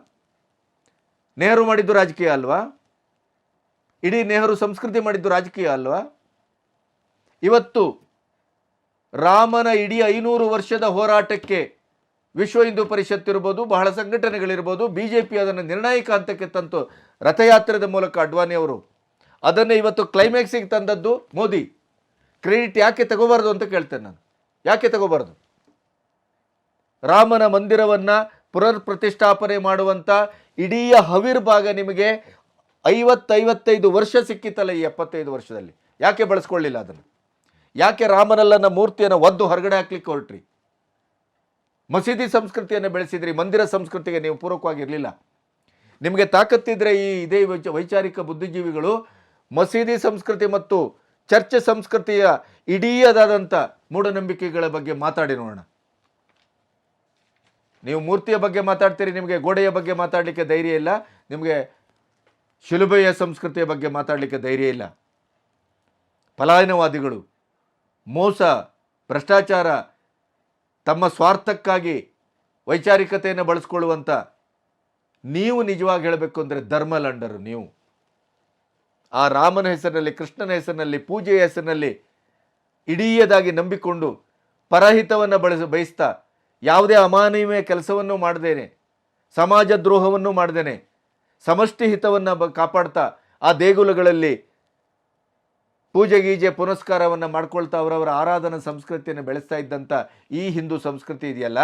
ನೆಹರು ಮಾಡಿದ್ದು ರಾಜಕೀಯ ಅಲ್ವಾ? ಇಡೀ ನೆಹರು ಸಂಸ್ಕೃತಿ ಮಾಡಿದ್ದು ರಾಜಕೀಯ ಅಲ್ವಾ? ಇವತ್ತು ರಾಮನ ಇಡೀ ಐನೂರು ವರ್ಷದ ಹೋರಾಟಕ್ಕೆ ವಿಶ್ವ ಹಿಂದೂ ಪರಿಷತ್ ಇರ್ಬೋದು, ಬಹಳ ಸಂಘಟನೆಗಳಿರ್ಬೋದು ಬಿ ಜೆ ಪಿ ಅದನ್ನು ನಿರ್ಣಾಯಕ ಹಂತಕ್ಕೆ ತಂತು ರಥಯಾತ್ರೆದ ಮೂಲಕ ಅಡ್ವಾಣಿ ಅವರು. ಅದನ್ನು ಇವತ್ತು ಕ್ಲೈಮ್ಯಾಕ್ಸಿಗೆ ತಂದದ್ದು ಮೋದಿ. ಕ್ರೆಡಿಟ್ ಯಾಕೆ ತಗೋಬಾರ್ದು ಅಂತ ಕೇಳ್ತೇನೆ ನಾನು. ಯಾಕೆ ತಗೋಬಾರ್ದು? ರಾಮನ ಮಂದಿರವನ್ನು ಪುನರ್ ಪ್ರತಿಷ್ಠಾಪನೆ ಮಾಡುವಂಥ ಇಡೀ ಹವಿರ್ಭಾಗ ನಿಮಗೆ ಐವತ್ತೈವತ್ತೈದು ವರ್ಷ ಸಿಕ್ಕಿತ್ತಲ್ಲ ಈ ಎಪ್ಪತ್ತೈದು ವರ್ಷದಲ್ಲಿ. ಯಾಕೆ ಬಳಸ್ಕೊಳ್ಳಿಲ್ಲ ಅದನ್ನು? ಯಾಕೆ ರಾಮನಲ್ಲನ ಮೂರ್ತಿಯನ್ನು ಒದ್ದು ಹೊರಗಡೆ ಹಾಕ್ಲಿಕ್ಕೆ ಹೊರಟ್ರಿ? ಮಸೀದಿ ಸಂಸ್ಕೃತಿಯನ್ನು ಬೆಳೆಸಿದ್ರಿ, ಮಂದಿರ ಸಂಸ್ಕೃತಿಗೆ ನೀವು ಪೂರಕವಾಗಿರಲಿಲ್ಲ. ನಿಮಗೆ ತಾಕತ್ತಿದ್ರೆ ಈ ಇದೇ ವೈಚ- ವೈಚಾರಿಕ ಬುದ್ಧಿಜೀವಿಗಳು ಮಸೀದಿ ಸಂಸ್ಕೃತಿ ಮತ್ತು ಚರ್ಚೆ ಸಂಸ್ಕೃತಿಯ ಇಡೀಯದಾದಂಥ ಮೂಢನಂಬಿಕೆಗಳ ಬಗ್ಗೆ ಮಾತಾಡಿ ನೋಡೋಣ. ನೀವು ಮೂರ್ತಿಯ ಬಗ್ಗೆ ಮಾತಾಡ್ತೀರಿ, ನಿಮಗೆ ಗೋಡೆಯ ಬಗ್ಗೆ ಮಾತಾಡಲಿಕ್ಕೆ ಧೈರ್ಯ ಇಲ್ಲ, ನಿಮಗೆ ಶಿಲುಬೆಯ ಸಂಸ್ಕೃತಿಯ ಬಗ್ಗೆ ಮಾತಾಡಲಿಕ್ಕೆ ಧೈರ್ಯ ಇಲ್ಲ. ಪಲಾಯನವಾದಿಗಳು ಮೋಸ, ಭ್ರಷ್ಟಾಚಾರ ತಮ್ಮ ಸ್ವಾರ್ಥಕ್ಕಾಗಿ ವೈಚಾರಿಕತೆಯನ್ನು ಬಳಸ್ಕೊಳ್ಳುವಂಥ ನೀವು ನಿಜವಾಗಿ ಹೇಳಬೇಕು ಅಂದರೆ ಧರ್ಮಲಂಡರು ನೀವು. ಆ ರಾಮನ ಹೆಸರಿನಲ್ಲಿ, ಕೃಷ್ಣನ ಹೆಸರಿನಲ್ಲಿ, ಪೂಜೆಯ ಹೆಸರಿನಲ್ಲಿ ಇಡೀಯದಾಗಿ ನಂಬಿಕೊಂಡು ಪರಹಿತವನ್ನು ಬಳಸ, ಬಯಸ್ತಾ ಯಾವುದೇ ಅಮಾನವೀಯ ಕೆಲಸವನ್ನು ಮಾಡದೇನೆ ಸಮಾಜ ದ್ರೋಹವನ್ನು ಮಾಡದೇನೆ ಸಮಷ್ಟಿ ಹಿತವನ್ನು ಕಾಪಾಡ್ತಾ ಆ ದೇಗುಲಗಳಲ್ಲಿ ಪೂಜೆ ಗೀಜೆ ಪುನಸ್ಕಾರವನ್ನು ಮಾಡ್ಕೊಳ್ತಾ ಅವರವರ ಆರಾಧನಾ ಸಂಸ್ಕೃತಿಯನ್ನು ಬೆಳೆಸ್ತಾ ಇದ್ದಂಥ ಈ ಹಿಂದೂ ಸಂಸ್ಕೃತಿ ಇದೆಯಲ್ಲ?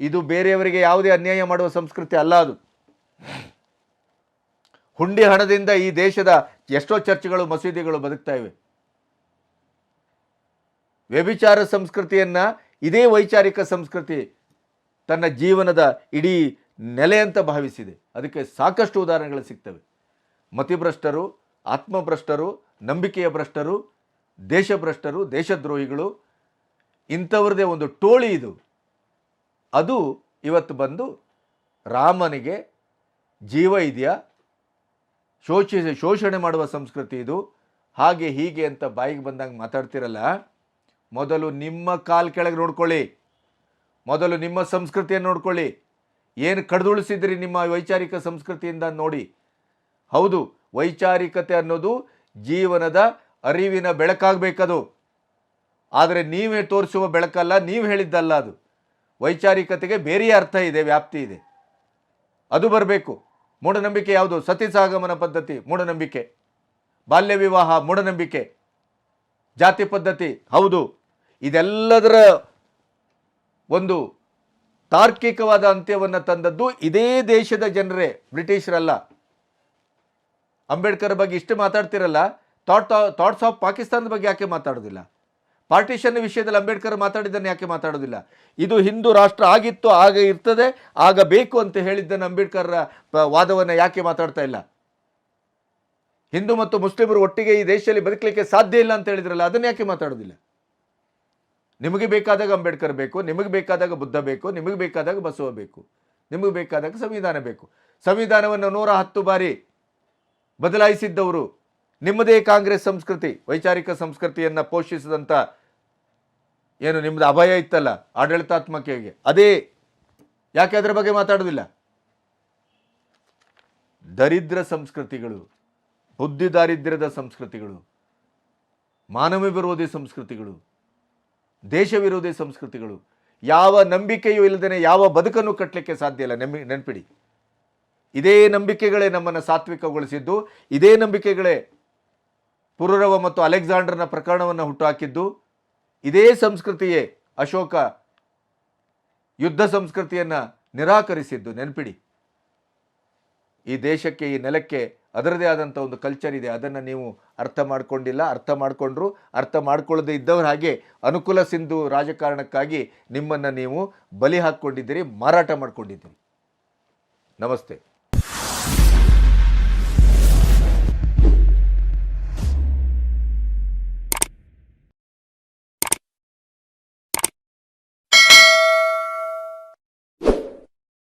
ಇದು ಬೇರೆಯವರಿಗೆ ಯಾವುದೇ ಅನ್ಯಾಯ ಮಾಡುವ ಸಂಸ್ಕೃತಿ ಅಲ್ಲ ಅದು. ಹುಂಡಿ ಹಣದಿಂದ ಈ ದೇಶದ ಎಷ್ಟೋ ಚರ್ಚ್ಗಳು, ಮಸೀದಿಗಳು ಬದುಕ್ತಾ ಇವೆ. ವ್ಯಭಿಚಾರ ಸಂಸ್ಕೃತಿಯನ್ನ ಇದೇ ವೈಚಾರಿಕ ಸಂಸ್ಕೃತಿ ತನ್ನ ಜೀವನದ ಇಡೀ ನೆಲೆ ಅಂತ ಭಾವಿಸಿದೆ. ಅದಕ್ಕೆ ಸಾಕಷ್ಟು ಉದಾಹರಣೆಗಳು ಸಿಗ್ತವೆ. ಮತಿಭ್ರಷ್ಟರು, ಆತ್ಮಭ್ರಷ್ಟರು ನಂಬಿಕೆಯ ಭ್ರಷ್ಟರು ದೇಶಭ್ರಷ್ಟರು, ದೇಶದ್ರೋಹಿಗಳು ಇಂಥವ್ರದೇ ಒಂದು ಟೋಳಿ ಇದು. ಅದು ಇವತ್ತು ಬಂದು ರಾಮನಿಗೆ ಜೀವ ಇದೆಯಾ? ಶೋಷಿಸಿ ಶೋಷಣೆ ಮಾಡುವ ಸಂಸ್ಕೃತಿ ಇದು. ಹಾಗೆ ಹೀಗೆ ಅಂತ ಬಾಯಿಗೆ ಬಂದಂಗೆ ಮಾತಾಡ್ತಿರಲ್ಲ, ಮೊದಲು ನಿಮ್ಮ ಕಾಲ್ ಕೆಳಗೆ ನೋಡ್ಕೊಳ್ಳಿ. ಮೊದಲು ನಿಮ್ಮ ಸಂಸ್ಕೃತಿಯನ್ನು ನೋಡ್ಕೊಳ್ಳಿ. ಏನು ಕಡ್ದುಳಿಸಿದ್ರಿ ನಿಮ್ಮ ವೈಚಾರಿಕ ಸಂಸ್ಕೃತಿಯಿಂದ ನೋಡಿ. ಹೌದು, ವೈಚಾರಿಕತೆ ಅನ್ನೋದು ಜೀವನದ ಅರಿವಿನ ಬೆಳಕಾಗಬೇಕದು. ಆದರೆ ನೀವೇ ತೋರಿಸುವ ಬೆಳಕಲ್ಲ, ನೀವು ಹೇಳಿದ್ದಲ್ಲ ಅದು. ವೈಚಾರಿಕತೆಗೆ ಬೇರೆ ಅರ್ಥ ಇದೆ, ವ್ಯಾಪ್ತಿ ಇದೆ. ಅದು ಬರಬೇಕು. ಮೂಢನಂಬಿಕೆ ಯಾವುದು? ಸತಿಸಾಗಮನ ಪದ್ಧತಿ, ಮೂಢನಂಬಿಕೆ. ಬಾಲ್ಯ ವಿವಾಹ, ಮೂಢನಂಬಿಕೆ. ಜಾತಿ ಪದ್ಧತಿ, ಹೌದು. ಇದೆಲ್ಲದರ ಒಂದು ತಾರ್ಕಿಕವಾದ ಅಂತ್ಯವನ್ನು ತಂದದ್ದು ಇದೇ ದೇಶದ ಜನರೇ, ಬ್ರಿಟಿಷರಲ್ಲ. ಅಂಬೇಡ್ಕರ್ ಬಗ್ಗೆ ಇಷ್ಟು ಮಾತಾಡ್ತಿರಲ್ಲ ಥಾಟ್ ಥಾಟ್ಸ್ ಆಫ್ ಪಾಕಿಸ್ತಾನದ ಬಗ್ಗೆ ಯಾಕೆ ಮಾತಾಡೋದಿಲ್ಲ? ಪಾರ್ಟಿಷನ್ ವಿಷಯದಲ್ಲಿ ಅಂಬೇಡ್ಕರ್ ಮಾತಾಡಿದ್ದನ್ನು ಯಾಕೆ ಮಾತಾಡೋದಿಲ್ಲ? ಇದು ಹಿಂದೂ ರಾಷ್ಟ್ರ ಆಗಿತ್ತು, ಆಗ ಇರ್ತದೆ, ಆಗ ಬೇಕು ಅಂತ ಹೇಳಿದ್ದನ್ನು ಅಂಬೇಡ್ಕರ್ ವಾದವನ್ನು ಯಾಕೆ ಮಾತಾಡ್ತಾ ಇಲ್ಲ? ಹಿಂದೂ ಮತ್ತು ಮುಸ್ಲಿಮರು ಒಟ್ಟಿಗೆ ಈ ದೇಶದಲ್ಲಿ ಬದುಕಲಿಕ್ಕೆ ಸಾಧ್ಯ ಇಲ್ಲ ಅಂತ ಹೇಳಿದ್ರಲ್ಲ, ಅದನ್ನು ಯಾಕೆ ಮಾತಾಡೋದಿಲ್ಲ? ನಿಮಗೆ ಬೇಕಾದಾಗ ಅಂಬೇಡ್ಕರ್ ಬೇಕು, ನಿಮಗೆ ಬೇಕಾದಾಗ ಬುದ್ಧ ಬೇಕು, ನಿಮಗೆ ಬೇಕಾದಾಗ ಬಸವ ಬೇಕು, ನಿಮಗೆ ಬೇಕಾದಾಗ ಸಂವಿಧಾನ ಬೇಕು. ಸಂವಿಧಾನವನ್ನು ನೂರ ಹತ್ತು ಬಾರಿ ಬದಲಾಯಿಸಿದ್ದವರು ನಿಮ್ಮದೇ ಕಾಂಗ್ರೆಸ್ ಸಂಸ್ಕೃತಿ, ವೈಚಾರಿಕ ಸಂಸ್ಕೃತಿಯನ್ನು ಪೋಷಿಸಿದಂಥ ಏನು ನಿಮ್ಮದು ಅಭಯ ಇತ್ತಲ್ಲ ಆಡಳಿತಾತ್ಮಕಿಗೆ ಅದೇ ಯಾಕೆ ಅದರ ಬಗ್ಗೆ ಮಾತಾಡೋದಿಲ್ಲ? ದರಿದ್ರ ಸಂಸ್ಕೃತಿಗಳು, ಬುದ್ಧಿ ದಾರಿದ್ರ್ಯದ ಸಂಸ್ಕೃತಿಗಳು, ಮಾನವ ವಿರೋಧಿ ಸಂಸ್ಕೃತಿಗಳು, ದೇಶ ವಿರೋಧಿ ಸಂಸ್ಕೃತಿಗಳು, ಯಾವ ನಂಬಿಕೆಯೂ ಇಲ್ಲದೇ ಯಾವ ಬದುಕನ್ನು ಕಟ್ಟಲಿಕ್ಕೆ ಸಾಧ್ಯ ಇಲ್ಲ. ನೆಮ್ಮಿ ನೆನಪಿಡಿ. ಇದೇ ನಂಬಿಕೆಗಳೇ ನಮ್ಮನ್ನು ಸಾತ್ವಿಕಗೊಳಿಸಿದ್ದು, ಇದೇ ನಂಬಿಕೆಗಳೇ ಪುರುರವ ಮತ್ತು ಅಲೆಕ್ಸಾಂಡರ್ನ ಪ್ರಕರಣವನ್ನು ಹುಟ್ಟುಹಾಕಿದ್ದು, ಇದೇ ಸಂಸ್ಕೃತಿಯೇ ಅಶೋಕ ಯುದ್ಧ ಸಂಸ್ಕೃತಿಯನ್ನು ನಿರಾಕರಿಸಿದ್ದು. ನೆನಪಿಡಿ, ಈ ದೇಶಕ್ಕೆ, ಈ ನೆಲಕ್ಕೆ ಅದರದೇ ಆದಂಥ ಒಂದು ಕಲ್ಚರ್ ಇದೆ. ಅದನ್ನು ನೀವು ಅರ್ಥ ಮಾಡಿಕೊಂಡಿಲ್ಲ, ಅರ್ಥ ಮಾಡಿಕೊಂಡ್ರು, ಅರ್ಥ ಮಾಡ್ಕೊಳ್ಳದೆ ಇದ್ದವರ ಹಾಗೆ ಅನುಕೂಲ ಸಿಂಧು ರಾಜಕಾರಣಕ್ಕಾಗಿ ನಿಮ್ಮನ್ನು ನೀವು ಬಲಿ ಹಾಕ್ಕೊಂಡಿದ್ದೀರಿ, ಮಾರಾಟ ಮಾಡ್ಕೊಂಡಿದ್ದೀರಿ. ನಮಸ್ತೆ.